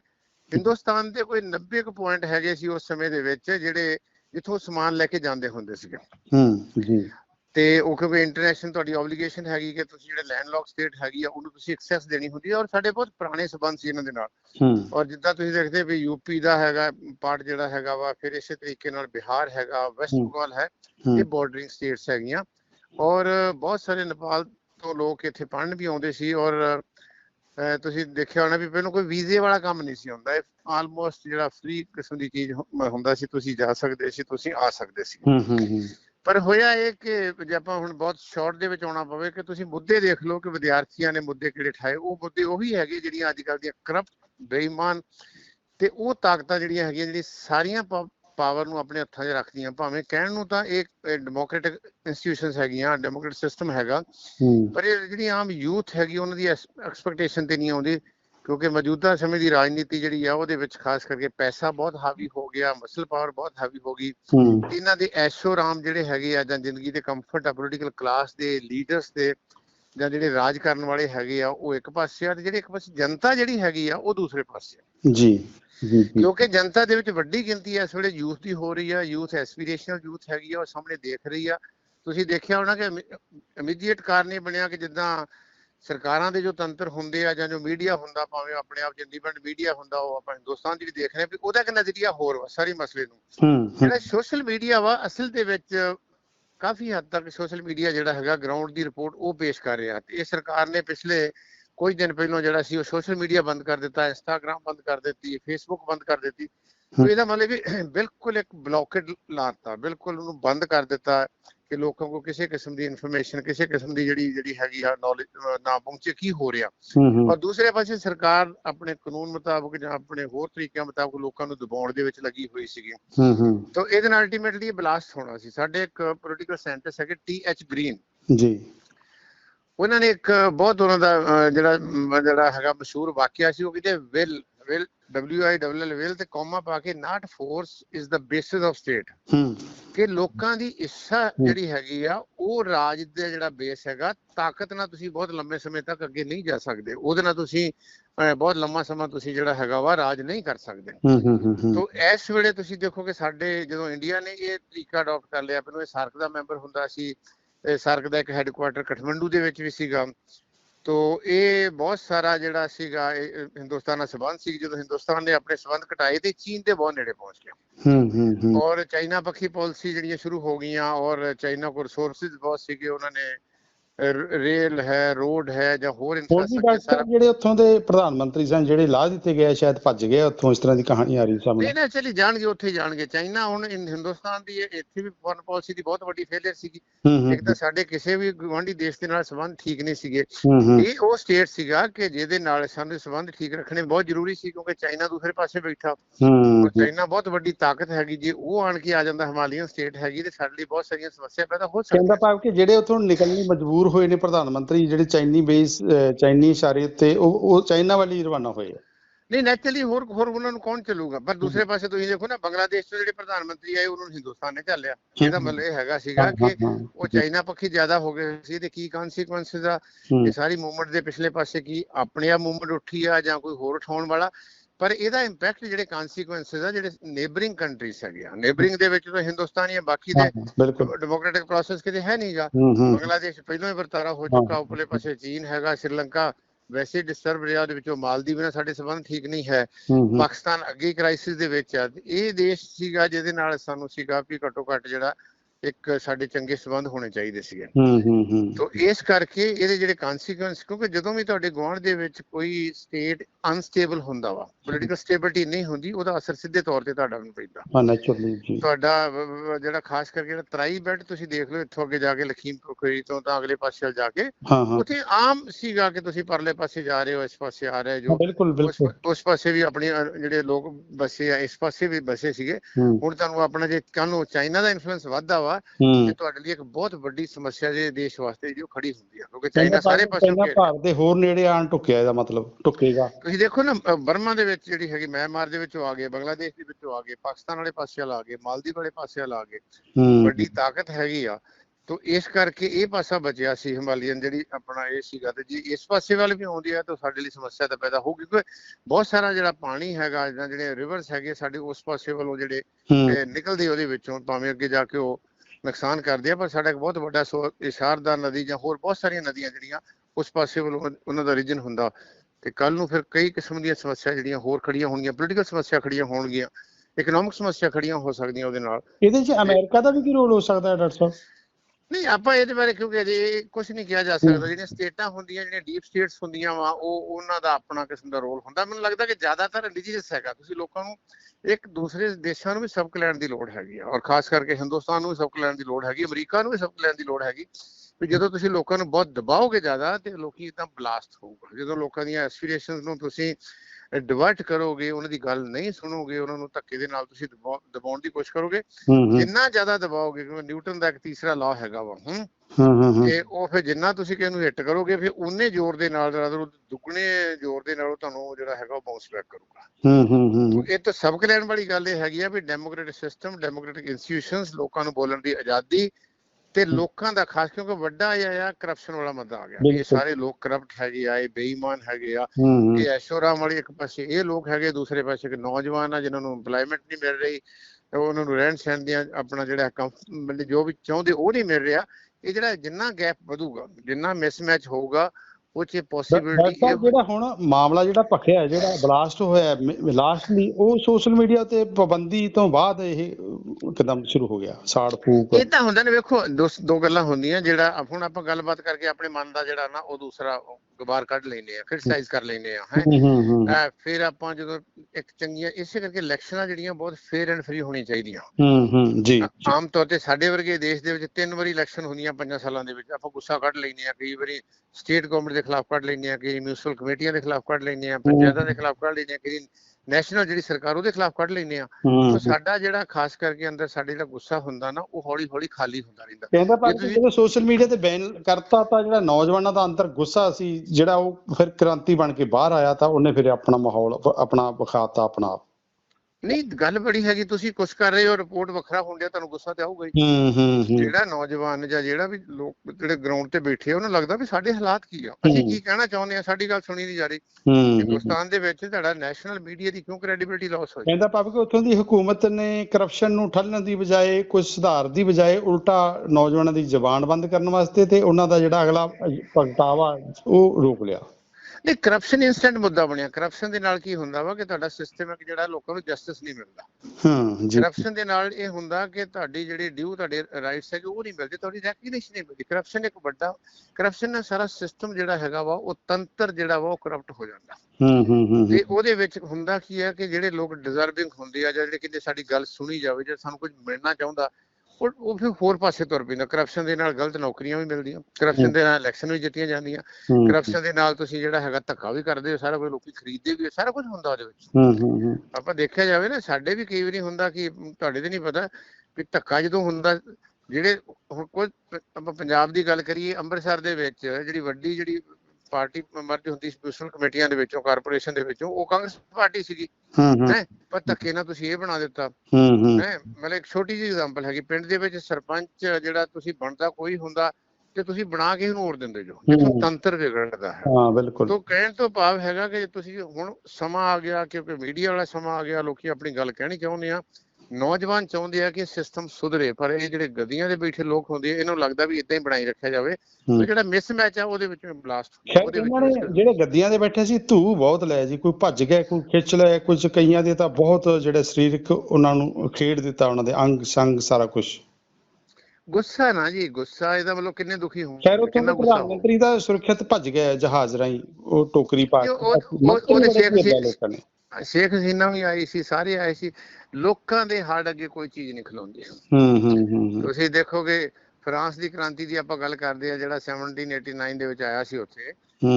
ਹਿੰਦੁਸਤਾਨ ਦੇ ਕੋਈ 90 ਕੁ ਪੁਆਇੰਟ ਹੈਗੇ ਸੀ ਉਸ ਸਮੇਂ ਦੇ ਵਿੱਚ ਜਿਹੜੇ ਜਿੱਥੋਂ ਸਮਾਨ ਲੈ ਕੇ ਜਾਂਦੇ ਹੁੰਦੇ ਸੀਗੇ। ਹੂੰ ਜੀ। ਤੇ ਉਹ ਕਿਉਂਕਿ ਇੰਟਰਨੈਸ਼ਨਲ ਤੁਹਾਡੀ ਆਬਲੀਗੇਸ਼ਨ ਹੈਗੀ ਕਿ ਤੁਸੀਂ ਜਿਹੜੇ ਲੈਂਡਲੌਕ ਸਟੇਟ ਹੈਗੀ ਆ ਉਹਨੂੰ ਤੁਸੀਂ ਐਕਸੈਸ ਦੇਣੀ ਹੁੰਦੀ ਹੈ ਔਰ ਸਾਡੇ ਬਹੁਤ ਪੁਰਾਣੇ ਸਬੰਧ ਸੀ ਇਹਨਾਂ ਦੇ ਨਾਲ। ਹੂੰ। ਔਰ ਜਿੱਦਾਂ ਤੁਸੀਂ ਦੇਖਦੇ ਵੀ ਯੂਪੀ ਦਾ ਹੈਗਾ ਪਾਰਟ ਜਿਹੜਾ ਹੈਗਾ ਵਾ ਫਿਰ ਇਸੇ ਤਰੀਕੇ ਨਾਲ ਬਿਹਾਰ ਹੈਗਾ ਵੈਸਟ। ਬੰਗਾਲ ਹੈ ਇਹ ਬਾਰਡਰਿੰਗ ਸਟੇਟਸ ਹੈਗੀਆਂ। ਔਰ ਬਹੁਤ ਸਾਰੇ ਨੇਪਾਲ ਤੋਂ ਲੋਕ ਇੱਥੇ ਪੜ੍ਹਨ ਵੀ ਆਉਂਦੇ ਸੀ। ਔਰ ਤੁਸੀਂ ਦੇਖਿਆ ਹੋਣਾ ਵੀ ਪਹਿਲਾਂ ਕੋਈ ਵੀਜ਼ੇ ਵਾਲਾ ਕੰਮ ਨਹੀਂ ਸੀ ਹੁੰਦਾ। ਇਹ ਆਲਮੋਸਟ ਜਿਹੜਾ ਫ੍ਰੀ ਕਿਸਮ ਦੀ ਚੀਜ਼ ਹੁੰਦਾ ਸੀ ਤੁਸੀਂ ਜਾ ਸਕਦੇ ਸੀ ਤੁਸੀਂ ਆ ਸਕਦੇ ਸੀ। ਹੂੰ ਹੂੰ ਹੂੰ। ਪਰ ਹੋਇਆ ਇਹ ਕਿ ਜੇ ਆਪਾਂ ਹੁਣ ਬਹੁਤ ਸ਼ਾਰਟ ਦੇ ਵਿੱਚ ਆਉਣਾ ਪਵੇ ਕਿ ਤੁਸੀਂ ਮੁੱਦੇ ਦੇਖ ਲਓ ਕਿ ਵਿਦਿਆਰਥੀਆਂ ਨੇ ਮੁੱਦੇ ਕਿਹੜੇ ਠਾਏ। ਉਹ ਮੁੱਦੇ ਉਹੀ ਹੈਗੇ ਜਿਹੜੀਆਂ ਅੱਜ ਕੱਲ੍ਹ ਦੀਆਂ ਕਰਪਟ ਬੇਈਮਾਨ ਤੇ ਉਹ ਤਾਕਤਾਂ ਜਿਹੜੀਆਂ ਹੈਗੀਆਂ ਜਿਹੜੀ ਸਾਰੀਆਂ ਪਾਵਰ ਨੂੰ ਆਪਣੇ ਹੱਥਾਂ 'ਚ ਰੱਖਦੀਆਂ ਭਾਵੇਂ ਕਹਿਣ ਨੂੰ ਤਾਂ ਇਹ ਡੈਮੋਕ੍ਰੈਟਿਕ ਇੰਸਟੀਟਿਊਸ਼ਨਸ ਹੈਗੀਆਂ ਡੈਮੋਕ੍ਰੈਟਿਕ ਸਿਸਟਮ ਹੈਗਾ ਪਰ ਇਹ ਜਿਹੜੀ ਆਮ ਯੂਥ ਹੈਗੀ ਉਹਨਾਂ ਦੀ ਐਕਸਪੈਕਟੇਸ਼ਨ ਤੇ ਨਹੀਂ ਆਉਂਦੀ ਕਿਉਂਕਿ ਮੌਜੂਦਾ ਸਮੇਂ ਦੀ ਰਾਜਨੀਤੀ ਜਿਹੜੀ ਆ ਉਹਦੇ ਵਿੱਚ ਖਾਸ ਕਰਕੇ ਪੈਸਾ ਬਹੁਤ ਹਾਵੀ ਹੋ ਗਿਆ ਮਸਲ ਪਾਵਰ ਬਹੁਤ ਹਾਵੀ ਹੋ ਗਈ। ਇਹਨਾਂ ਦੇ ਐਸ਼ੋ ਆਰਾਮ ਜਿਹੜੇ ਹੈਗੇ ਆ ਜਾਂ ਜ਼ਿੰਦਗੀ ਦੇ ਕੰਫਰਟ ਆ ਪੋਲੀਟੀਕਲ ਕਲਾਸ ਦੇ ਲੀਡਰਸ ਦੇ ਜਾਂ ਜਿਹੜੇ ਰਾਜ ਕਰਨ ਵਾਲੇ ਹੈਗੇ ਆ ਉਹ ਇੱਕ ਪਾਸੇ ਆ ਤੇ ਜਿਹੜੇ ਇੱਕ ਪਾਸੇ ਜਨਤਾ ਜਿਹੜੀ ਹੈਗੀ ਆ ਉਹ ਦੂਸਰੇ ਪਾਸੇ ਆ। ਜੀ ਕਿਉਂਕਿ ਜਨਤਾ ਦੇ ਵਿੱਚ ਵੱਡੀ ਗਿਣਤੀ ਇਸ ਵੇਲੇ ਯੂਥ ਦੀ ਹੋ ਰਹੀ ਆ ਯੂਥ ਐਸਪੀਰੇਸ਼ਨਲ ਯੂਥ ਹੈਗੀ ਆ ਉਹ ਸਾਹਮਣੇ ਦੇਖ ਰਹੀ ਆ। ਤੁਸੀਂ ਦੇਖਿਆ ਹੋਣਾ ਕਿ ਇਮੀਡੀਏਟ ਕਾਰਨ ਇਹ ਬਣਿਆ ਕਿ ਜਿੱਦਾਂ ਸਰਕਾਰਾਂ ਦੇ ਜੋ ਤੰਤਰ ਹੁੰਦੇ ਆ ਜਾਂ ਜੋ ਮੀਡੀਆ ਹੁੰਦਾ ਭਾਵੇਂ ਆਪਣੇ ਆਪ ਚ ਇੰਡੀਪੈਂਡੈਂਟ ਮੀਡੀਆ ਹੁੰਦਾ ਉਹ ਆਪਾਂ ਹਿੰਦੁਸਤਾਨ ਦੀ ਵੀ ਦੇਖ ਰਹੇ ਆ ਵੀ ਉਹਦਾ ਇੱਕ ਨਜ਼ਰੀਆ ਹੋਰ ਵਾ ਸਾਰੇ ਮਸਲੇ ਨੂੰ। ਜਿਹੜਾ ਸੋਸ਼ਲ ਮੀਡੀਆ ਵਾ ਅਸਲ ਦੇ ਵਿੱਚ ਕਾਫੀ ਹੱਦ ਤੱਕ ਸੋਸ਼ਲ ਮੀਡੀਆ ਜਿਹੜਾ ਹੈਗਾ ਗਰਾਊਂਡ ਦੀ ਰਿਪੋਰਟ ਉਹ ਪੇਸ਼ ਕਰ ਰਿਹਾ ਤੇ ਇਹ ਸਰਕਾਰ ਨੇ ਪਿਛਲੇ ਕੁਝ ਦਿਨ ਪਹਿਲਾਂ ਜਿਹੜਾ ਸੀ ਉਹ ਸੋਸ਼ਲ ਮੀਡੀਆ ਬੰਦ ਕਰ ਦਿੱਤਾ ਇੰਸਟਾਗ੍ਰam ਬੰਦ ਕਰ ਦਿੱਤੀ ਫੇਸਬੁੱਕ ਬੰਦ ਕਰ ਦਿੱਤੀ। ਸੋ ਇਹਦਾ ਮਤਲਬ ਵੀ ਬਿਲਕੁਲ ਇੱਕ ਬਲੌਕੇਡ ਲਾਤਾ ਬਿਲਕੁਲ ਉਹਨੂੰ ਬੰਦ ਕਰ ਦਿੱਤਾ। ਕਿ ਲੋਕਾਂ ਕੋਲ ਕਿਸੇ ਕਿਸਮ ਦੀ ਇਨਫੋਰਮੇਸ਼ਨ ਕਿਸੇ ਕਿਸਮ ਦੀ ਜਿਹੜੀ ਜਿਹੜੀ ਹੈਗੀ ਆ ਨੌਲੇਜ ਨਾ ਪਹੁੰਚੇ ਕੀ ਹੋ ਰਿਹਾ? ਔਰ ਦੂਸਰੇ ਪਾਸੇ ਸਰਕਾਰ ਆਪਣੇ ਕਾਨੂੰਨ ਮੁਤਾਬਕ ਜਾਂ ਆਪਣੇ ਹੋਰ ਤਰੀਕਿਆਂ ਮੁਤਾਬਕ ਲੋਕਾਂ ਨੂੰ ਦਬਾਉਣ ਦੇ ਵਿੱਚ ਲੱਗੀ ਹੋਈ ਸੀਗੀ। ਹੂੰ ਹੂੰ। ਤੋ ਇਹਦੇ ਨਾਲ ਅਲਟੀਮੇਟਲੀ ਇਹ ਬਲਾਸਟ ਹੋਣਾ ਸੀ। ਸਾਡੇ ਇੱਕ ਪੋਲੀਟੀਕਲ ਸਾਇੰਟਿਸਟ ਹੈਗੇ ਟੀ ਐਚ ਗ੍ਰੀਨ ਜੀ। ਉਹਨਾਂ ਨੇ ਇੱਕ ਬਹੁਤ ਉਹਨਾਂ ਦਾ ਜਿਹੜਾ ਜਿਹੜਾ ਹੈਗਾ ਮਸ਼ਹੂਰ ਵਾਕਿਆ ਸੀ ਉਹ ਕਿਤੇ ਵਿਲ ਵਿਲ ਡਬਲਯੂ ਵਿਲ ਤੇ ਕੋਮਾ ਪਾ ਕੇ not force is the basis of state ਕਿ ਲੋਕਾਂ ਦੀ ਇੱਛਾ ਜਿਹੜੀ ਹੈਗੀ ਆ ਉਹ ਰਾਜ ਦਾ ਜਿਹੜਾ ਬੇਸ ਹੈਗਾ ਤਾਕਤ ਨਾਲ ਤੁਸੀਂ ਬਹੁਤ ਲੰਮੇ ਸਮੇਂ ਤੱਕ ਅੱਗੇ ਨਹੀਂ ਜਾ ਸਕਦੇ। ਉਹਦੇ ਨਾਲ ਤੁਸੀਂ ਬਹੁਤ ਲੰਮਾ ਸਮਾਂ ਤੁਸੀਂ ਜਿਹੜਾ ਹੈਗਾ ਵਾ ਰਾਜ ਨਹੀਂ ਕਰ ਸਕਦੇ। ਹੂੰ ਹੂੰ ਹੂੰ ਹੂੰ। ਤੋ ਇਸ ਵੇਲੇ ਤੁਸੀਂ ਦੇਖੋ ਕਿ ਸਾਡੇ ਜਦੋਂ ਇੰਡੀਆ ਨੇ ਇਹ ਤਰੀਕਾ ਅਡਾਪਟ ਕਰ ਲਿਆ ਪਹਿਲਾਂ ਇਹ ਸਾਰਕ ਦਾ ਮੈਂਬਰ ਹੁੰਦਾ ਸੀ ਸਾਰਕ ਦਾ ਇੱਕ ਹੈੱਡਕੁਆਰਟਰ ਕਠਮੰਡੂ ਦੇ ਵਿੱਚ ਵੀ ਸੀਗਾ। ਤੋ ਇਹ ਬਹੁਤ ਸਾਰਾ ਜਿਹੜਾ ਸੀਗਾ ਹਿੰਦੁਸਤਾਨ ਨਾਲ ਸੰਬੰਧ ਸੀ ਜਦੋਂ ਹਿੰਦੁਸਤਾਨ ਨੇ ਆਪਣੇ ਸੰਬੰਧ ਘਟਾਏ ਤੇ ਚੀਨ ਦੇ ਬਹੁਤ ਨੇੜੇ ਪਹੁੰਚ ਗਿਆ ਹੂੰ ਹੂੰ ਹੂੰ। ਔਰ ਚਾਈਨਾ ਪੱਖੀ ਪਾਲਿਸੀ ਜਿਹੜੀਆਂ ਸ਼ੁਰੂ ਹੋ ਗਈਆਂ ਔਰ ਚਾਈਨਾ ਕੋਲ ਰਿਸੋਰਸਸ ਬਹੁਤ ਸੀਗੇ ਉਹਨਾਂ ਨੇ ਰੇਲ ਹੈ ਰੋਡ ਹੈ ਜਾਂ ਹੋਰ ਇਨਫਰਾਸਟ੍ਰਕਚਰ ਸਾਰਾ ਜਿਹੜੇ ਉੱਥੋਂ ਦੇ ਪ੍ਰਧਾਨ ਮੰਤਰੀ ਸਨ ਜਿਹੜੇ ਲਾਹ ਦਿੱਤੇ ਗਏ ਸ਼ਾਇਦ ਭੱਜ ਗਏ ਉੱਥੋਂ ਇਸ ਤਰ੍ਹਾਂ ਦੀ ਕਹਾਣੀ ਆ ਰਹੀ ਸਾਹਮਣੇ। ਨਹੀਂ ਨਾ ਚਲੀ ਜਾਣਗੇ ਉੱਥੇ ਜਾਣਗੇ। ਚਾਈਨਾ ਹੁਣ ਹਿੰਦੁਸਤਾਨ ਦੀ ਇੱਥੇ ਵੀ ਫੋਰਨ ਪਾਲਿਸੀ ਦੀ ਬਹੁਤ ਵੱਡੀ ਫੇਲਿਅਰ ਸੀਗੀ। ਇੱਕ ਤਾਂ ਸਾਡੇ ਕਿਸੇ ਵੀ ਗੁਆਂਢੀ ਦੇਸ਼ ਦੇ ਨਾਲ ਸੰਬੰਧ ਠੀਕ ਨਹੀਂ ਸੀਗੇ। ਇਹ ਉਹ ਸਟੇਟ ਸੀਗਾ ਕਿ ਜਿਹਦੇ ਨਾਲ ਸਾਨੂੰ ਸੰਬੰਧ ਠੀਕ ਰੱਖਣੇ ਬਹੁਤ ਜ਼ਰੂਰੀ ਸੀ ਕਿਉਂਕਿ ਚਾਈਨਾ ਦੂਸਰੇ ਪਾਸੇ ਬੈਠਾ। ਚਾਈਨਾ ਬਹੁਤ ਵੱਡੀ ਤਾਕਤ ਹੈਗੀ ਜੇ ਉਹ ਆਣ ਕੇ ਆ ਜਾਂਦਾ ਹਿਮਾਲੀਅਨ ਸਟੇਟ ਹੈਗੀ ਤੇ ਸਾਡੇ ਲਈ ਬਹੁਤ ਸਾਰੀਆਂ ਸਮੱਸਿਆ ਪੈਦਾ ਹੋ ਕਹਿੰਦਾ ਸਕਦੀਆਂ ਭਾਵ ਕਿ ਜਿਹੜੇ ਉੱਥੋਂ ਨਿਕਲਣ ਲਈ ਮਜਬੂਰ ਹੋਏ ਨੇ ਪ੍ਰਧਾਨ ਮੰਤਰੀ ਜਿਹੜੇ ਚਾਈਨੀ ਬੇਸ ਚਾਈਨੀ ਇਸ਼ਾਰੇ ਤੇ ਉਹ ਉਹ ਚਾਈਨਾ ਵੱਲ ਰਵਾਨਾ ਹੋਏ ਆ। ਨਹੀਂ ਨੈਚੁਰਲੀ ਹੋਰ ਹੋਰ ਉਹਨਾਂ ਨੂੰ ਕੌਣ ਚੱਲੂਗਾ? ਪਰ ਦੂਸਰੇ ਪਾਸੇ ਤੁਸੀਂ ਦੇਖੋ ਨਾ ਬੰਗਲਾਦੇਸ਼ ਤੋਂ ਜਿਹੜੇ ਪ੍ਰਧਾਨ ਮੰਤਰੀ ਆਏ ਉਹਨਾਂ ਨੂੰ ਹਿੰਦੁਸਤਾਨ ਨੇ ਝੱਲਿਆ। ਇਹਦਾ ਮਤਲਬ ਇਹ ਹੈਗਾ ਸੀਗਾ ਕਿ ਉਹ ਚਾਈਨਾ ਪੱਖੀ ਜ਼ਿਆਦਾ ਹੋ ਗਏ ਸੀ ਤੇ ਕੀ ਕਨਸੀਕੁਐਂਸਸ ਆ? ਇਹ ਸਾਰੀ ਮੂਵਮੈਂਟ ਦੇ ਪਿਛਲੇ ਪਾਸੇ ਕੀ ਆਪਣੇ ਆ ਮੂਵਮੈਂਟ ਉੱਠੀ ਆ ਜਾਂ ਕੋਈ ਹੋਰ ਉਠਾਉਣ ਵਾਲਾ? ਪਰ ਇਹਦਾ ਇੰਪੈਕਟ ਜਿਹੜੇ ਕਨਸੀਕੁਐਂਸਸ ਆ ਜਿਹੜੇ ਨੇਬਰਿੰਗ ਕੰਟਰੀਜ਼ ਹੈਗੇ ਆ ਨੇਬਰਿੰਗ ਦੇ ਵਿੱਚ ਤਾਂ ਹਿੰਦੁਸਤਾਨ ਹੀ ਆ ਬਾਕੀ ਦੇ ਡੈਮੋਕ੍ਰੈਟਿਕ ਪ੍ਰੋਸੈਸ ਕਿਤੇ ਹੈ ਨਹੀਂਗਾ ਬੰਗਲਾਦੇਸ਼ ਪਹਿਲਾਂ ਹੀ ਵਰਤਾਰਾ ਹੋ। ਚੁੱਕਾ ਉਪਰਲੇ ਪਾਸੇ ਚੀਨ ਹੈਗਾ ਸ਼੍ਰੀਲੰਕਾ ਵੈਸੇ ਡਿਸਟਰਬ ਰਿਹਾ ਵਿੱਚੋਂ ਮਾਲਦੀਵ ਨਾਲ ਸਾਡੇ ਸੰਬੰਧ ਠੀਕ ਨਹੀਂ ਹੈ। ਪਾਕਿਸਤਾਨ ਅੱਗੇ ਕ੍ਰਾਈਸਿਸ ਦੇ ਵਿੱਚ ਆ ਇਹ ਦੇਸ਼ ਸੀਗਾ ਜਿਹਦੇ ਨਾਲ ਸਾਨੂੰ ਸੀਗਾ ਵੀ ਘੱਟੋ ਘੱਟ ਜਿਹੜਾ ਇੱਕ ਸਾਡੇ ਚੰਗੇ ਸੰਬੰਧ ਹੋਣੇ ਚਾਹੀਦੇ ਸੀਗੇ। ਹੂੰ ਹੂੰ ਹੂੰ। ਤੋ ਇਸ ਕਰਕੇ ਇਹਦੇ ਜਿਹੜੇ ਕਨਸੀਕੁਐਂਸ ਕਿਉਂਕਿ ਜਦੋਂ ਵੀ ਤੁਹਾਡੇ ਗੁਆਂਢ ਦੇ ਵਿੱਚ ਕੋਈ ਸਟੇਟ ਅਨਸਟੇਬਲ ਹੁੰਦਾ ਵਾ ਪੋਲੀਟੀਕਲ ਸਟੇਬਿਲਿਟੀ ਨਹੀਂ ਹੁੰਦੀ ਉਹਦਾ ਅਸਰ ਸਿੱਧੇ ਤੌਰ ਤੇ ਤੁਹਾਡਾ ਨੂੰ ਪੈਂਦਾ। ਹਾਂ ਨੈਚੁਰਲੀ ਜੀ। ਤੁਹਾਡਾ ਵ- ਵ- ਜਿਹੜਾ ਖਾਸ ਕਰਕੇ ਜਿਹੜਾ ਤਰਾਈ ਬੈਲਟ ਤੁਸੀਂ ਦੇਖ ਲਓ ਇੱਥੋਂ ਅੱਗੇ ਜਾ ਕੇ ਲਖੀਮਪੁਰ ਖੀਰੀ ਤੋਂ ਤਾਂ ਅਗਲੇ ਪਾਸੇ ਜਾ ਕੇ ਉੱਥੇ ਆਮ ਸੀਗਾ ਕਿ ਤੁਸੀਂ ਪਰਲੇ ਪਾਸੇ ਜਾ ਰਹੇ ਹੋ ਇਸ ਪਾਸੇ ਆ ਰਹੇ ਜੋ। ਬਿਲਕੁਲ ਬਿਲਕੁਲ। ਉਸ ਪਾਸੇ ਵੀ ਆਪਣੇ ਜਿਹੜੇ ਲੋਕ ਬਸੇ ਆ ਇਸ ਪਾਸੇ ਵੀ ਬਸੇ ਸੀਗੇ। ਹੁਣ ਤੁਹਾਨੂੰ ਆਪਣਾ ਜੇ ਕੱਲ ਨੂੰ ਚਾਈਨਾ ਦਾ ਇਨਫਲੂਐਂਸ ਵੱਧਦਾ ਵਾ ਹੂੰ। ਤੇ ਤੁਹਾਡੇ ਲਈ ਇੱਕ ਬਹੁਤ ਵੱਡੀ ਸਮੱਸਿਆ ਜੇ ਦੇਸ਼ ਵਾਸਤੇ ਜੋ ਖੜੀ ਹੁੰਦੀ ਆ ਕਿਉਂਕਿ ਚਾਈਨਾ ਸਾਰੇ ਪਾਸੇ ਭਾਰਤ ਦੇ ਹੋਰ ਨੇੜੇ ਆਣ ਟੁੱਕਿਆ ਇਹਦਾ ਮਤਲਬ ਟੁੱਕੇਗਾ ਤੁਸੀਂ ਦੇਖੋ ਨਾ ਬਰਮਾ ਦੇ ਵਿੱਚ ਜਿਹੜੀ ਹੈਗੀ ਮਿਆਂਮਾਰ ਦੇ ਵਿੱਚੋਂ ਆ ਗਏ ਬੰਗਲਾਦੇਸ਼ ਦੇ ਵਿੱਚੋਂ ਆ ਗਏ ਪਾਕਿਸਤਾਨ ਵਾਲੇ ਪਾਸੇ ਆ ਗਏ ਮਾਲਦੀਵ ਵਾਲੇ ਪਾਸੇ ਆ ਗਏ। ਵੱਡੀ ਤਾਕਤ ਹੈਗੀ ਆ। ਤੋ ਇਸ ਕਰਕੇ ਇਹ ਪਾਸਾ ਬਚਿਆ ਸੀ ਹਿਮਾਲੀਅਨ ਜਿਹੜੀ ਆਪਣਾ ਇਹ ਸੀਗਾ ਤੇ ਜੇ ਇਸ ਪਾਸੇ ਵੱਲ ਵੀ ਆਉਂਦੀ ਹੈ ਤਾਂ ਸਾਡੇ ਲਈ ਸਮੱਸਿਆ ਤਾਂ ਪੈਦਾ ਹੋਊਗੀ ਕਿਉਂਕਿ ਬਹੁਤ ਸਾਰਾ ਜਿਹੜਾ ਪਾਣੀ ਹੈਗਾ ਜਾਂ ਜਿਹੜੇ ਰਿਵਰਸ ਹੈਗੇ ਸਾਡੇ ਉਸ ਪਾਸੇ ਵੱਲੋਂ ਜਿਹੜੇ ਇਹ ਨਿਕਲਦੇ ਉਹਦੇ ਵਿੱਚੋਂ ਭਾਵੇਂ ਅੱਗੇ ਜਾ ਕੇ ਉਹ ਨੁਕਸਾਨ ਕਰਦੇ ਆ, ਪਰ ਸਾਡਾ ਇੱਕ ਬਹੁਤ ਵੱਡਾ ਇਸ਼ਾਰਦਾਰ ਨਦੀ ਜਾਂ ਹੋਰ ਬਹੁਤ ਸਾਰੀਆਂ ਨਦੀਆਂ ਜਿਹੜੀਆਂ ਉਸ ਪਾਸੇ ਵੱਲੋਂ ਉਹਨਾਂ ਦਾ ਰੀਜਨ ਹੁੰਦਾ। ਤੇ ਕੱਲ ਨੂੰ ਫਿਰ ਕਈ ਕਿਸਮ ਦੀਆਂ ਸਮੱਸਿਆ ਜਿਹੜੀਆਂ ਹੋਰ ਖੜੀਆਂ ਹੋਣਗੀਆਂ ਪੋਲੀਟੀਕਲ ਸਮੱਸਿਆ ਖੜੀਆਂ ਹੋਣਗੀਆਂ ਇਕਨੋਮਿਕ ਸਮੱਸਿਆ ਖੜੀਆਂ ਹੋ ਸਕਦੀਆਂ ਉਹਦੇ ਨਾਲ। ਇਹਦੇ 'ਚ ਅਮਰੀਕਾ ਦਾ ਵੀ ਕੀ ਰੋਲ ਹੋ ਸਕਦਾ ਹੈ ਡਾਕਟਰ ਸਾਹਿਬ? ਨਹੀਂ, ਆਪਾਂ ਇਹਦੇ ਬਾਰੇ ਕਿਉਂਕਿ ਅਜੇ ਕੁਝ ਨਹੀਂ ਕਿਹਾ ਜਾ ਸਕਦਾ। ਜਿਹੜੀਆਂ ਸਟੇਟਾਂ ਹੁੰਦੀਆਂ, ਜਿਹੜੀਆਂ ਡੀਪ ਸਟੇਟਸ ਹੁੰਦੀਆਂ ਵਾ, ਉਹ ਉਹਨਾਂ ਦਾ ਆਪਣਾ ਕਿਸਮ ਦਾ ਰੋਲ ਹੁੰਦਾ। ਮੈਨੂੰ ਲੱਗਦਾ ਕਿ ਜ਼ਿਆਦਾਤਰ ਰਿਲੀਜੀਅਸ ਹੈਗਾ। ਤੁਸੀਂ ਲੋਕਾਂ ਨੂੰ ਇੱਕ ਦੂਸਰੇ ਦੇਸ਼ਾਂ ਨੂੰ ਵੀ ਸਬਕ ਲੈਣ ਦੀ ਲੋੜ ਹੈਗੀ ਆ। ਔਰ ਖਾਸ ਕਰਕੇ ਹਿੰਦੁਸਤਾਨ ਨੂੰ ਵੀ ਸਬਕ ਲੈਣ ਦੀ ਲੋੜ ਹੈਗੀ, ਅਮਰੀਕਾ ਨੂੰ ਵੀ ਸਬਕ ਲੈਣ ਦੀ ਲੋੜ ਹੈਗੀ। ਵੀ ਜਦੋਂ ਤੁਸੀਂ ਲੋਕਾਂ ਨੂੰ ਬਹੁਤ ਦਬਾਓਗੇ ਜ਼ਿਆਦਾ, ਤੇ ਲੋਕੀ ਇਦਾਂ ਬਲਾਸਟ ਹੋਊਗਾ। ਜਦੋਂ ਲੋਕਾਂ ਦੀਆਂ ਐਸਪੀਰੇਸ਼ਨਸ ਨੂੰ ਤੁਸੀਂ ਡਿਵਰਟ ਕਰੋਗੇ ਉਹਨਾਂ ਦੀ ਗੱਲ ਨਹੀਂ ਸੁਣੋਗੇ ਉਹਨਾਂ ਨੂੰ ਧੱਕੇ ਦੇ ਨਾਲ ਤੁਸੀਂ ਦਬਾਉ- ਦਬਾਉਣ ਦੀ ਕੋਸ਼ਿਸ਼ ਕਰੋਗੇ। ਜਿੰਨਾ ਜ਼ਿਆਦਾ ਦਬਾਓਗੇ ਕਿਉਂਕਿ ਨਿਊਟਨ ਦਾ ਇੱਕ ਤੀਸਰਾ ਲਾਅ ਹੈਗਾ ਵਾ ਹੂੰ। ਤੇ ਉਹ ਫਿਰ ਜਿੰਨਾ ਤੁਸੀਂ ਕਿਸੇ ਨੂੰ ਹਿੱਟ ਕਰੋਗੇ ਫਿਰ ਉਨੇ ਜ਼ੋਰ ਦੇ ਨਾਲ ਰਾਦਰ ਦੁੱਗਣੇ ਜ਼ੋਰ ਦੇ ਨਾਲ ਉਹ ਤੁਹਾਨੂੰ ਜਿਹੜਾ ਹੈਗਾ ਉਹ ਬਾਉਂਸ ਬੈਕ ਕਰੂਗਾ। ਹੂੰ ਹੂੰ ਹੂੰ। ਇਹ ਤਾਂ ਸਬਕ ਲੈਣ ਵਾਲੀ ਗੱਲ ਇਹ ਹੈਗੀ ਆ ਵੀ ਡੈਮੋਕ੍ਰੈਟਿਕ ਸਿਸਟਮ ਡੈਮੋਕ੍ਰੈਟਿਕ ਇੰਸਟੀਟਿਊਸ਼ਨਸ ਲੋਕਾਂ ਨੂੰ ਬੋਲਣ ਦੀ ਆਜ਼ਾਦੀ ਤੇ ਲੋਕਾਂ ਦਾ ਖਾਸ ਕਿਉਂਕਿ ਵੱਡਾ ਇਹ ਆ ਕਰਪਸ਼ਨ ਵਾਲਾ ਮੁੱਦਾ ਆ ਗਿਆ। ਇਹ। ਸਾਰੇ ਲੋਕ ਕਰਪਟ ਹੈਗੇ ਆ ਇਹ ਬੇਈਮਾਨ ਹੈਗੇ ਆ। ਇਹ ਐਸ਼ੋਰਾਮ ਵਾਲੀ ਇੱਕ ਪਾਸੇ ਇਹ ਲੋਕ ਹੈਗੇ ਦੂਸਰੇ ਪਾਸੇ ਕਿ ਨੌਜਵਾਨ ਆ ਜਿਨ੍ਹਾਂ ਨੂੰ EMPLOYMENT ਨਹੀਂ ਮਿਲ ਰਹੀ ਉਹਨਾਂ ਨੂੰ ਰਹਿਣ ਸਹਿਣ ਦੀਆਂ ਆਪਣਾ ਜਿਹੜਾ ਜੋ ਵੀ ਚਾਹੁੰਦੇ ਉਹ ਨਹੀਂ ਮਿਲ ਰਿਹਾ। ਇਹ ਜਿਹੜਾ ਜਿੰਨਾ ਗੈਪ ਵਧੂਗਾ ਜਿੰਨਾ ਮਿਸਮੈਚ ਹੋਊਗਾ ਉਹ ਚ ਪੋਸਿਬਿਲਿਟੀ ਸਾਹਿਬ ਜਿਹੜਾ ਹੁਣ ਮਾਮਲਾ ਜਿਹੜਾ ਭਖਿਆ ਹੈ, ਜਿਹੜਾ ਬਲਾਸਟ ਹੋਇਆ ਲਾਸਟਲੀ ਉਹ ਸੋਸ਼ਲ ਮੀਡੀਆ ਤੇ ਪਾਬੰਦੀ ਤੋਂ ਬਾਅਦ ਇਹ ਇੱਕਦਮ ਸ਼ੁਰੂ ਹੋ ਗਿਆ ਸਾੜ ਫੂਕ। ਇਹ ਤਾਂ ਹੁੰਦਾ ਨੇ ਵੇਖੋ ਦੋ ਗੱਲਾਂ ਹੁੰਦੀਆਂ ਜਿਹੜਾ ਹੁਣ ਆਪਾਂ ਗੱਲਬਾਤ ਕਰਕੇ ਆਪਣੇ ਮਨ ਦਾ ਜਿਹੜਾ ਨਾ ਉਹ ਦੂਸਰਾ ਗਬਾਰ ਕੱਢ ਲੈਨੇ ਆ ਕ੍ਰਿਟਿਸਾਈਜ਼ ਕਰ ਲੈਨੇ ਆ ਹੈ ਫਿਰ ਆਪਾਂ ਜਦੋਂ ਇੱਕ ਚੰਗੀਆਂ ਇਸੇ ਕਰਕੇ ਇਲੈਕਸ਼ਨਾਂ ਜਿਹੜੀਆਂ ਬਹੁਤ ਫੇਅਰ ਐਂਡ ਫ੍ਰੀ ਹੋਣੀਆਂ ਚਾਹੀਦੀਆਂ। ਹੂੰ ਹੂੰ ਜੀ ਆਮ ਤੌਰ ਤੇ ਸਾਡੇ ਵਰਗੇ ਦੇਸ਼ ਦੇ ਵਿੱਚ ਤਿੰਨ ਵਾਰੀ ਇਲੈਕਸ਼ਨ ਹੁੰਦੀਆਂ ਪੰਜਾਂ ਸਾਲਾਂ ਦੇ ਵਿੱਚ। ਆਪਾਂ ਗੁੱਸਾ ਕੱਢ ਲੈਂਦੇ ਆ ਕਈ ਵਾਰੀ ਸਟੇਟ ਗਵਰਨਮੈਂਟ ਦੇ ਖਿਲਾਫ ਕੱਢ ਲੈਂਦੇ ਆ ਕਈ ਮਿਊਨਿਸਪਲ ਕਮੇਟੀਆਂ ਦੇ ਖਿਲਾਫ ਕੱਢ ਲੈਂਦੇ ਆ ਪੰਚਾਇਤਾਂ ਦੇ ਖਿਲਾਫ ਕੱਢ ਲੈਂਦੇ ਆ ਕਈ ਨੈਸ਼ਨਲ ਜਿਹੜੀ ਸਰਕਾਰ ਉਹਦੇ ਖਿਲਾਫ ਕੱਢ ਲੈਂਦੇ ਆ ਸਾਡਾ ਜਿਹੜਾ ਖਾਸ ਕਰਕੇ ਅੰਦਰ ਸਾਡੇ ਜਿਹੜਾ ਗੁੱਸਾ ਹੁੰਦਾ ਨਾ ਉਹ ਹੌਲੀ ਹੌਲੀ ਖਾਲੀ ਹੁੰਦਾ ਰਹਿੰਦਾ। ਕਹਿੰਦਾ ਪਰ ਜਦੋਂ ਸੋਸ਼ਲ ਮੀਡੀਆ ਤੇ ਬੈਨ ਕਰਤਾ ਤਾਂ ਜਿਹੜਾ ਨੌਜਵਾਨਾਂ ਦਾ ਅੰਦਰ ਗੁੱਸਾ ਸੀ ਜਿਹੜਾ ਉਹ ਫਿਰ ਕ੍ਰਾਂਤੀ ਬਣ ਕੇ ਬਾਹਰ ਆਇਆ ਤਾਂ ਉਹਨੇ ਫਿਰ ਆਪਣਾ ਮਾਹੌਲ ਆਪਣਾ ਵਿਖਾਤਾ ਆਪਣਾ ਆਪ। ਨਹੀਂ ਗੱਲ ਬੜੀ ਹੈਗੀ ਤੁਸੀਂ ਕੁਛ ਕਰ ਰਹੇ ਹੋ ਰਿਪੋਰਟ ਵੱਖਰਾ ਹੁੰਦਿਆ ਤੁਹਾਨੂੰ ਗੁੱਸਾ ਤੇ ਆਊਗਾ ਹੀ। ਹੂੰ ਹੂੰ ਹੂੰ। ਜਿਹੜਾ ਨੌਜਵਾਨ ਜਾਂ ਜਿਹੜਾ ਵੀ ਲੋਕ ਜਿਹੜੇ ਗਰਾਊਂਡ ਤੇ ਬੈਠੇ ਆ ਉਹਨੂੰ ਲੱਗਦਾ ਵੀ ਸਾਡੇ ਹਾਲਾਤ ਕੀ ਆ? ਅਸੀਂ। ਕੀ ਕਹਿਣਾ ਚਾਹੁੰਦੇ ਆ? ਸਾਡੀ ਗੱਲ ਸੁਣੀ ਨਹੀਂ ਜਾ ਰਹੀ। ਹਿੰਦੁਸਤਾਨ ਦੇ ਵਿੱਚ ਤੁਹਾਡਾ ਨੈਸ਼ਨਲ ਮੀਡੀਆ ਦੀ ਕਿਉਂ ਕ੍ਰੈਡੀਬਿਲਿਟੀ ਲਾਸ ਹੋਈ? ਕਹਿੰਦਾ ਭਾਵੇਂ ਕਿ ਉੱਥੋਂ ਦੀ ਹਕੂਮਤ ਨੇ ਕਰਪਸ਼ਨ ਨੂੰ ਠੱਲਣ ਦੀ ਬਜਾਏ ਕੁਝ ਸੁਧਾਰ ਦੀ ਬਜਾਏ ਉਲਟਾ ਨੌਜਵਾਨਾਂ ਦੀ ਜ਼ਬਾਨ ਬੰਦ ਕਰਨ ਵਾਸਤੇ ਤੇ ਉਹਨਾਂ ਦਾ ਜਿਹੜਾ ਅਗਲਾ ਪ੍ਰਗਟਾਵਾ ਉਹ ਰੋਕ ਲਿਆ। ਨਹੀਂ ਕਰਪਸ਼ਨ ਇਨਸਟੈਂਟ ਮੁੱਦਾ ਬਣਿਆ। ਕਰਪਸ਼ਨ ਦੇ ਨਾਲ ਕੀ ਹੁੰਦਾ ਵਾ ਕਿ ਤੁਹਾਡਾ ਸਿਸਟਮ ਹੈ ਕਿ ਜਿਹੜਾ ਲੋਕਾਂ ਨੂੰ ਜਸਟਿਸ ਨਹੀਂ ਮਿਲਦਾ। ਹਾਂ ਜੀ। ਕਰਪਸ਼ਨ ਦੇ ਨਾਲ ਇਹ ਹੁੰਦਾ ਕਿ ਤੁਹਾਡੀ ਜਿਹੜੀ ਡਿਊ ਤੁਹਾਡੇ ਰਾਈਟਸ ਹੈਗੇ ਉਹ ਨਹੀਂ ਮਿਲਦੇ ਤੁਹਾਡੀ ਰੈਕਗਨੀਸ਼ਨ ਨਹੀਂ ਮਿਲਦੀ। ਕਰਪਸ਼ਨ ਇੱਕ ਵੱਡਾ ਕਰਪਸ਼ਨ ਨਾਲ ਸਾਰਾ ਸਿਸਟਮ ਜਿਹੜਾ ਹੈਗਾ ਵਾ ਉਹ ਤੰਤਰ ਜਿਹੜਾ ਵਾ ਉਹ ਕਰਪਟ ਹੋ ਜਾਂਦਾ। ਹੂੰ ਹੂੰ ਹੂੰ ਤੇ ਉਹਦੇ ਵਿੱਚ ਹੁੰਦਾ ਕੀ ਹੈ ਕਿ ਜਿਹੜੇ ਲੋਕ ਡਿਜ਼ਰਵਿੰਗ ਹੁੰਦੇ ਆ ਜਾਂ ਜਿਹੜੇ ਕਿਤੇ ਸਾਡੀ ਗੱਲ ਸੁਣੀ ਜਾਵੇ ਜਾਂ ਸਾਨੂੰ ਕੁਝ ਮਿਲਣਾ ਚਾਹੁੰਦਾ ਉਹ ਉਹ ਫਿਰ ਹੋਰ ਪਾਸੇ ਤੁਰ ਪੈਂਦਾ। ਕਰਪਸ਼ਨ ਦੇ ਨਾਲ ਗਲਤ ਨੌਕਰੀਆਂ ਵੀ ਮਿਲਦੀਆਂ। ਕਰਪਸ਼ਨ ਦੇ ਨਾਲ ਇਲੈਕਸ਼ਨ ਵੀ ਜਿੱਤੀਆਂ ਜਾਂਦੀਆਂ। ਕਰਪਸ਼ਨ ਦੇ ਨਾਲ ਤੁਸੀਂ ਜਿਹੜਾ ਹੈਗਾ ਧੱਕਾ ਵੀ ਕਰਦੇ ਹੋ। ਸਾਰਾ ਕੁਝ ਲੋਕੀ ਖਰੀਦਦੇ ਵੀ ਸਾਰਾ ਕੁਝ ਹੁੰਦਾ ਉਹਦੇ ਵਿੱਚ। ਹੂੰ ਹੂੰ ਹੂੰ। ਆਪਾਂ ਦੇਖਿਆ ਜਾਵੇ ਨਾ ਸਾਡੇ ਵੀ ਕਈ ਵਾਰੀ ਹੁੰਦਾ ਕਿ ਤੁਹਾਡੇ ਤੇ ਨਹੀਂ ਪਤਾ ਵੀ ਧੱਕਾ ਜਦੋਂ ਹੁੰਦਾ ਜਿਹੜੇ ਹੁਣ ਕੋਈ ਆਪਾਂ ਪੰਜਾਬ ਦੀ ਗੱਲ ਕਰੀਏ ਅੰਮ੍ਰਿਤਸਰ ਦੇ ਵਿੱਚ ਜਿਹੜੀ ਵੱਡੀ ਜਿਹੜੀ ਪਾਰਟੀ ਮਰਜ ਹੁੰਦੀ ਸੀ ਮਿਊਨਿਸਪਲ ਕਮੇਟੀਆਂ ਦੇ ਵਿੱਚੋਂ ਕਾਰਪੋਰੇਸ਼ਨ ਦੇ ਵਿੱਚੋਂ ਉਹ ਕਾਂਗਰਸ ਪਾਰਟੀ ਸੀਗੀ। ਹੂੰ ਪਰ ਧੱਕੇ ਨਾਲ ਤੁਸੀਂ ਇਹ ਬਣਾ ਦਿੱਤਾ। ਹੂੰ ਮਤਲਬ ਇੱਕ ਛੋਟੀ ਜਿਹੀ ਐਗਜ਼ਾਮਪਲ ਹੈਗੀ। ਪਿੰਡ ਦੇ ਵਿੱਚ ਸਰਪੰਚ ਜਿਹੜਾ ਤੁਸੀਂ ਬਣਦਾ ਕੋਈ ਹੁੰਦਾ ਤੇ ਤੁਸੀਂ ਬਣਾ ਕੇ ਇਹਨੂੰ ਹੋਰ ਦਿੰਦੇ ਜੋ। ਤੰਤਰ ਵਿਗੜਦਾ ਹੈ। ਹਾਂ ਬਿਲਕੁਲ। ਤੋਂ ਕਹਿਣ ਤੋਂ ਭਾਵ ਹੈਗਾ ਕਿ ਤੁਸੀਂ ਹੁਣ ਸਮਾਂ ਆ ਗਿਆ ਕਿਉਂਕਿ ਮੀਡੀਆ ਵਾਲਾ ਸਮਾਂ ਆ ਗਿਆ ਲੋਕੀ ਆਪਣੀ ਗੱਲ ਕਹਿਣੀ ਚਾਹੁੰਦੇ ਆ ਨੌਜਵਾਨ ਚਾਹੁੰਦੇ ਆ ਕਿ ਸਿਸਟਮ ਸੁਧਰੇ ਪਰ ਇਹ ਜਿਹੜੇ ਗਦੀਆਂ ਦੇ ਬੈਠੇ ਲੋਕ ਹੁੰਦੇ ਆ ਇਹਨਾਂ ਨੂੰ ਲੱਗਦਾ ਵੀ ਇਦਾਂ ਹੀ ਬਣਾਈ ਰੱਖਿਆ ਜਾਵੇ। ਤੇ ਜਿਹੜਾ ਮਿਸਮੈਚ ਆ ਉਹਦੇ ਵਿੱਚ ਬਲਾਸਟ ਜਿਹੜੇ ਗੱਦੀਆਂ ਦੇ ਬੈਠੇ ਸੀ ਧੂ ਬਹੁਤ ਲਿਆ ਜੀ ਕੋਈ ਭੱਜ ਗਿਆ ਕੋਈ ਖਿੱਚ ਲਿਆ ਕੁਝ ਕਈਆਂ ਦੇ ਤਾਂ ਬਹੁਤ ਜਿਹੜੇ ਸਰੀਰਕ ਉਹਨਾਂ ਨੂੰ ਖੇਡ ਦਿੱਤਾ ਉਹਨਾਂ ਦੇ ਅੰਗ ਸੰਗ ਸਾਰਾ ਕੁਝ ਗੁੱਸਾ ਨਾ ਜੀ ਗੁੱਸਾ ਇਹਦਾ ਮਤਲਬ ਕਿੰਨੇ ਦੁਖੀ ਹੋਣ ਖੈਰ ਉੱਥੋਂ ਕਿੰਨਾ ਪ੍ਰਧਾਨ। ਮੰਤਰੀ ਦਾ ਸੁਰੱਖਿਅਤ ਭੱਜ ਗਿਆ ਜਹਾਜ਼ ਰਾਹੀਂ ਉਹ ਟੋਕਰੀ ਪਾ ਕੇ ਉਹ- ਉਹ- ਉਹ- ਉਹਦੇ ਸ਼ੇਖ ਸੀ- ਲੋਕਾਂ ਨੇ ਸ਼ੇਖ ਹਸੀਨਾ ਵੀ ਆਈ ਸੀ ਸਾਰੇ ਆਏ ਸੀ। ਲੋਕਾਂ ਦੇ ਹੱਡ ਅੱਗੇ ਕੋਈ ਚੀਜ਼ ਨਹੀਂ ਖਲੋਂਦੀ। ਹੂੰ ਹੂੰ ਤੁਸੀਂ ਦੇਖੋਗੇ ਫਰਾਂਸ ਦੀ ਕ੍ਰਾਂਤੀ ਦੀ ਆਪਾਂ ਗੱਲ ਕਰਦੇ ਆ ਜਿਹੜਾ 1789 ਦੇ ਵਿੱਚ ਆਇਆ ਸੀ ਉੱਥੇ।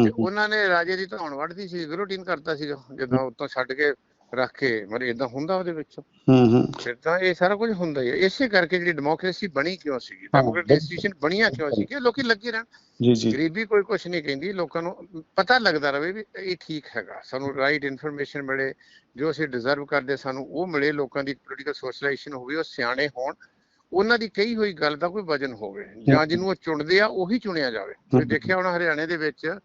ਤੇ ਉਹਨਾਂ ਨੇ ਰਾਜੇ ਦੀ ਧੌਣ ਵੱਢਦੀ ਸੀ ਗਰੋਟੀਨ ਕਰਤਾ ਸੀਗਾ ਜਦੋਂ ਉੱਤੋਂ ਛੱਡ ਕੇ ਰੱਖ ਕੇ ਮਤਲਬ ਇਦਾਂ ਹੁੰਦਾ ਉਹਦੇ ਵਿੱਚ? ਹੂੰ ਹੂੰ। ਫਿਰ ਤਾਂ ਇਹ ਸਾਰਾ ਕੁਝ ਹੁੰਦਾ ਹੀ ਹੈ ਇਸੇ ਕਰਕੇ ਜਿਹੜੀ ਡੈਮੋਕ੍ਰੇਸੀ ਬਣੀ ਕਿਉਂ ਸੀਗੀ। ਇੰਸਟੀਟਿਊਸ਼ਨ ਬਣੀਆਂ ਕਿਉਂ ਸੀ ਕਿ ਲੋਕੀ ਲੱਗੇ ਰਹਿਣ। ਜੀ ਜੀ। ਗਰੀਬੀ ਕੋਈ ਕੁਝ ਨਹੀਂ ਕਹਿੰਦੀ ਲੋਕਾਂ ਨੂੰ ਪਤਾ ਲੱਗਦਾ ਰਵੇ ਵੀ ਇਹ ਠੀਕ ਹੈਗਾ। ਸਾਨੂੰ ਰਾਈਟ ਇਨਫੋਰਮੇਸ਼ਨ ਮਿਲੇ ਜੋ ਅਸੀਂ ਡਿਜ਼ਰਵ ਕਰਦੇ ਸਾਨੂੰ ਉਹ ਮਿਲੇ ਲੋਕਾਂ ਦੀ ਪੋਲੀਟੀਕਲ ਸੋਸ਼ਲਾਈਜੇਸ਼ਨ ਹੋਵੇ ਉਹ ਸਿਆਣੇ ਹੋਣ ਉਹਨਾਂ ਦੀ ਕਹੀ ਹੋਈ ਗੱਲ ਦਾ ਕੋਈ ਵਜਨ ਹੋਵੇ। ਜਾਂ ਜਿਹਨੂੰ ਉਹ ਚੁਣਦੇ ਆ ਉਹੀ ਚੁਣਿਆ ਜਾਵੇ। ਤੁਸੀਂ ਦੇਖਿਆ ਹੋਣਾ ਹਰਿਆਣੇ ਦੇ ਵਿੱਚ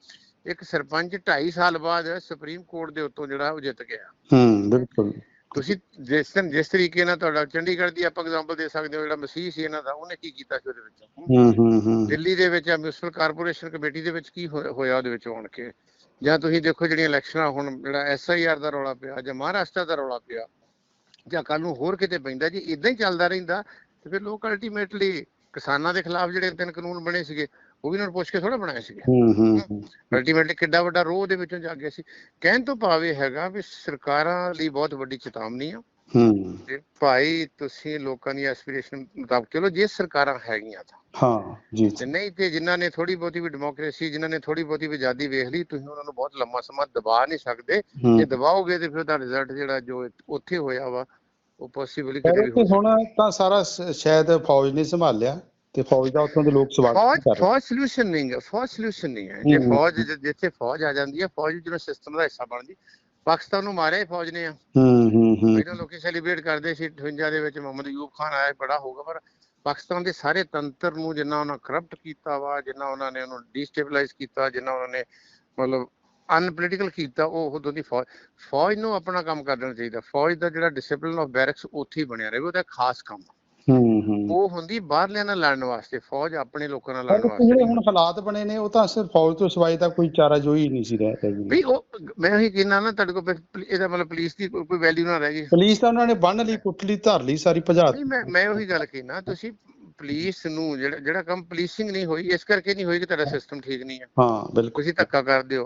ਇੱਕ ਸਰਪੰਚ 2.5 ਸਾਲ ਬਾਅਦ ਸੁਪਰੀਮ ਕੋਰਟ ਦੇ ਉੱਤੋਂ ਜਿਹੜਾ ਉਹ ਜਿੱਤ ਗਿਆ। ਹੂੰ ਬਿਲਕੁਲ। ਤੁਸੀਂ ਜਿਸ ਦਿਨ ਜਿਸ ਤਰੀਕੇ ਨਾਲ ਤੁਹਾਡਾ ਚੰਡੀਗੜ੍ਹ ਦੀ ਆਪਾਂ ਐਗਜ਼ਾਮਪਲ ਦੇ ਸਕਦੇ ਹੋ ਜਿਹੜਾ ਮਸੀਹ ਸੀ ਇਹਨਾਂ ਦਾ ਉਹਨੇ ਕੀ ਕੀਤਾ ਸੀ ਉਹਦੇ ਵਿੱਚ? ਹੂੰ ਹੂੰ ਹੂੰ। ਦਿੱਲੀ ਦੇ ਵਿੱਚ ਮਿਊਨਿਸਪਲ ਕਾਰਪੋਰੇਸ਼ਨ ਕਮੇਟੀ ਦੇ ਵਿੱਚ ਕੀ ਹੋਇਆ ਉਹਦੇ ਵਿੱਚ ਆਉਣ ਕੇ? ਜਾਂ ਤੁਸੀਂ ਦੇਖੋ ਜਿਹੜੀਆਂ ਇਲੈਕਸ਼ਨਾਂ ਹੁਣ ਜਿਹੜਾ ਐਸਆਈਆਰ ਦਾ ਰੌਲਾ ਪਿਆ ਜਾਂ ਮਹਾਰਾਸ਼ਟਰ ਦਾ ਰੌਲਾ ਪਿਆ ਜਾਂ ਕੱਲ ਨੂੰ ਹੋਰ ਕਿਤੇ ਪੈਂਦਾ ਜੀ ਇਦਾਂ ਹੀ ਚੱਲਦਾ ਰਹਿੰਦਾ ਤੇ ਫਿਰ ਲੋਕ ਅਲਟੀਮੇਟਲੀ ਕਿਸਾਨਾਂ ਦੇ ਖਿਲਾਫ ਜਿਹੜੇ ਤਿੰਨ ਕਾਨੂੰਨ ਬਣੇ ਸੀਗੇ ਉਹ ਵੀ ਉਹਨਾਂ ਨੂੰ ਪੁੱਛ ਕੇ ਥੋੜਾ ਬਣਾਏ ਸੀਗੇ। ਹੂੰ ਹੂੰ ਅਲਟੀਮੇਟਲੀ ਕਿੱਡਾ ਵੱਡਾ ਰੋਹ ਦੇ ਵਿੱਚੋਂ ਜਾ ਗਿਆ ਸੀ। ਕਹਿਣ ਤੋਂ ਭਾਵ ਹੈਗਾ ਵੀ ਸਰਕਾਰਾਂ ਲਈ ਬਹੁਤ ਵੱਡੀ ਚੇਤਾਵਨੀ ਆ। ਹੂੰ। ਤੇ ਭਾਈ ਤੁਸੀਂ ਲੋਕਾਂ ਦੀ ਐਸਪੀਰੇਸ਼ਨ ਮੁਤਾਬਕ ਚਲੋ ਜੇ ਸਰਕਾਰਾਂ ਹੈਗੀਆਂ ਤਾਂ। ਹਾਂ ਜੀ। ਤੇ ਨਹੀਂ ਤੇ ਜਿਨ੍ਹਾਂ ਨੇ ਥੋੜੀ ਬਹੁਤੀ ਵੀ ਡੈਮੋਕ੍ਰੇਸੀ ਜਿਨ੍ਹਾਂ ਨੇ ਥੋੜੀ ਬਹੁਤੀ ਵੀ ਆਜ਼ਾਦੀ ਵੇਖ ਲਈ ਤੁਸੀਂ ਉਹਨਾਂ ਨੂੰ ਬਹੁਤ ਲੰਮਾ ਸਮਾਂ ਦਬਾ ਨਹੀਂ ਸਕਦੇ। ਜੇ ਦਬਾਓਗੇ ਤੇ ਫਿਰ ਉਹਦਾ ਰਿਜ਼ਲਟ ਜਿਹੜਾ ਜੋ ਉੱਥੇ ਹੋਇਆ ਵਾ ਉਹ ਪੋਸੀਬਲੀ ਕਿਤੇ ਵੀ ਹੁਣ ਤਾਂ ਸਾਰਾ ਸ- ਸ਼ਾਇਦ ਫੌਜ ਨੇ ਸੰਭਾਲਿਆ। ਤੇ ਫੌਜ ਦਾ ਉੱਥੋਂ ਦੇ ਲੋਕ ਸਵਾਗਤ ਫੌਜ ਕਰ ਫੌਜ ਸੋਲੂਸ਼ਨ ਨਹੀਂ ਹੈ ਫੌਜ ਸੋਲੂਸ਼ਨ ਨਹੀਂ ਹੈ। ਜੇ। ਫੌਜ ਜਿੱਥੇ ਫੌਜ ਆ ਜਾਂਦੀ ਹੈ ਫੌਜ ਜਿਹੜਾ ਸਿਸਟਮ ਦਾ ਹਿੱਸਾ ਬਣਦੀ ਪਾਕਿਸਤਾਨ ਨੂੰ ਮਾਰਿਆ ਫੌਜ ਨੇ ਆ। ਹੂੰ ਹੂੰ ਹੂੰ। ਪਹਿਲਾਂ ਲੋਕੀ ਸੈਲੀਬ੍ਰੇਟ ਕਰਦੇ ਸੀ 58 ਦੇ ਵਿੱਚ ਮੁਹੰਮਦ ਅਯੂਬ ਖਾਨ ਆਇਆ ਬੜਾ ਹੋਊਗਾ ਪਰ ਪਾਕਿਸਤਾਨ ਦੇ ਸਾਰੇ ਤੰਤਰ ਨੂੰ ਜਿੰਨਾ ਉਹਨਾਂ ਕਰਪਟ ਕੀਤਾ ਵਾ ਜਿੰਨਾ ਉਹਨਾਂ ਨੇ ਉਹਨੂੰ ਡੀਸਟੇਬਲਾਈਜ਼ ਕੀਤਾ ਜਿੰਨਾ ਉਹਨਾਂ ਨੇ ਮਤਲਬ ਅਨਪੋਲੀਟੀਕਲ ਕੀਤਾ ਉਹ ਉਦੋਂ ਦੀ ਫੌਜ ਫੌਜ ਨੂੰ ਆਪਣਾ ਕੰਮ ਕਰਨਾ ਚਾਹੀਦਾ। ਫੌਜ ਦਾ ਜਿਹੜਾ ਡਿਸਪਲਿਨ ਆਫ ਬੈਰਕਸ ਉੱਥੇ ਹੀ ਬਣਿਆ ਰਹੇ ਉਹਦਾ ਖਾਸ ਕੰਮ ਹੂੰ ਉਹ ਹੁੰਦੀ ਬਾਹਰਲਿਆਂ ਨਾਲ ਲੜਨ ਵਾਸਤੇ ਫੌਜ ਆਪਣੇ ਲੋਕਾਂ ਨਾਲ ਲੜਨ ਉੱਥੇ ਜਿਹੜੇ ਵਾਸਤੇ ਹੁਣ ਹਾਲਾਤ ਬਣੇ ਨੇ ਉਹ ਤਾਂ ਸਿਰਫ ਫੌਜ ਤੋਂ ਸਿਵਾਏ ਤਾਂ ਕੋਈ ਚਾਰਾ ਜੋਈ ਨਹੀਂ ਸੀ ਰਹਿ ਜੀ। ਵੀ ਉਹ ਮੈਂ ਉਹੀ ਕਹਿੰਦਾ ਨਾ ਤੁਹਾਡੇ ਕੋਲ ਇਹਦਾ ਮਤਲਬ ਪੁਲਿਸ ਦੀ ਕੋਈ ਵੈਲਿਊ ਨਾ ਰਹਿ ਗਈ। ਪੁਲਿਸ ਤਾਂ ਉਹਨਾਂ ਨੇ ਬੰਨ ਲਈ ਕੁੱਟ ਲਈ ਧਰ ਲਈ ਸਾਰੀ ਭਜਾ ਨਹੀਂ ਮੈਂ ਮੈਂ ਉਹੀ ਗੱਲ ਕਹਿਣਾ ਤੁਸੀਂ ਪੁਲਿਸ ਨੂੰ ਜਿਹੜਾ ਜਿਹੜਾ ਕੰਮ ਪੁਲਿਸਿੰਗ ਨਹੀਂ ਹੋਈ ਇਸ ਕਰਕੇ ਨਹੀਂ ਹੋਈ ਕਿ ਤੁਹਾਡਾ ਸਿਸਟਮ ਠੀਕ ਨਹੀਂ ਹੈ ਹਾਂ ਬਿਲਕੁਲ। ਤੁਸੀਂ ਧੱਕਾ ਕਰਦੇ ਹੋ।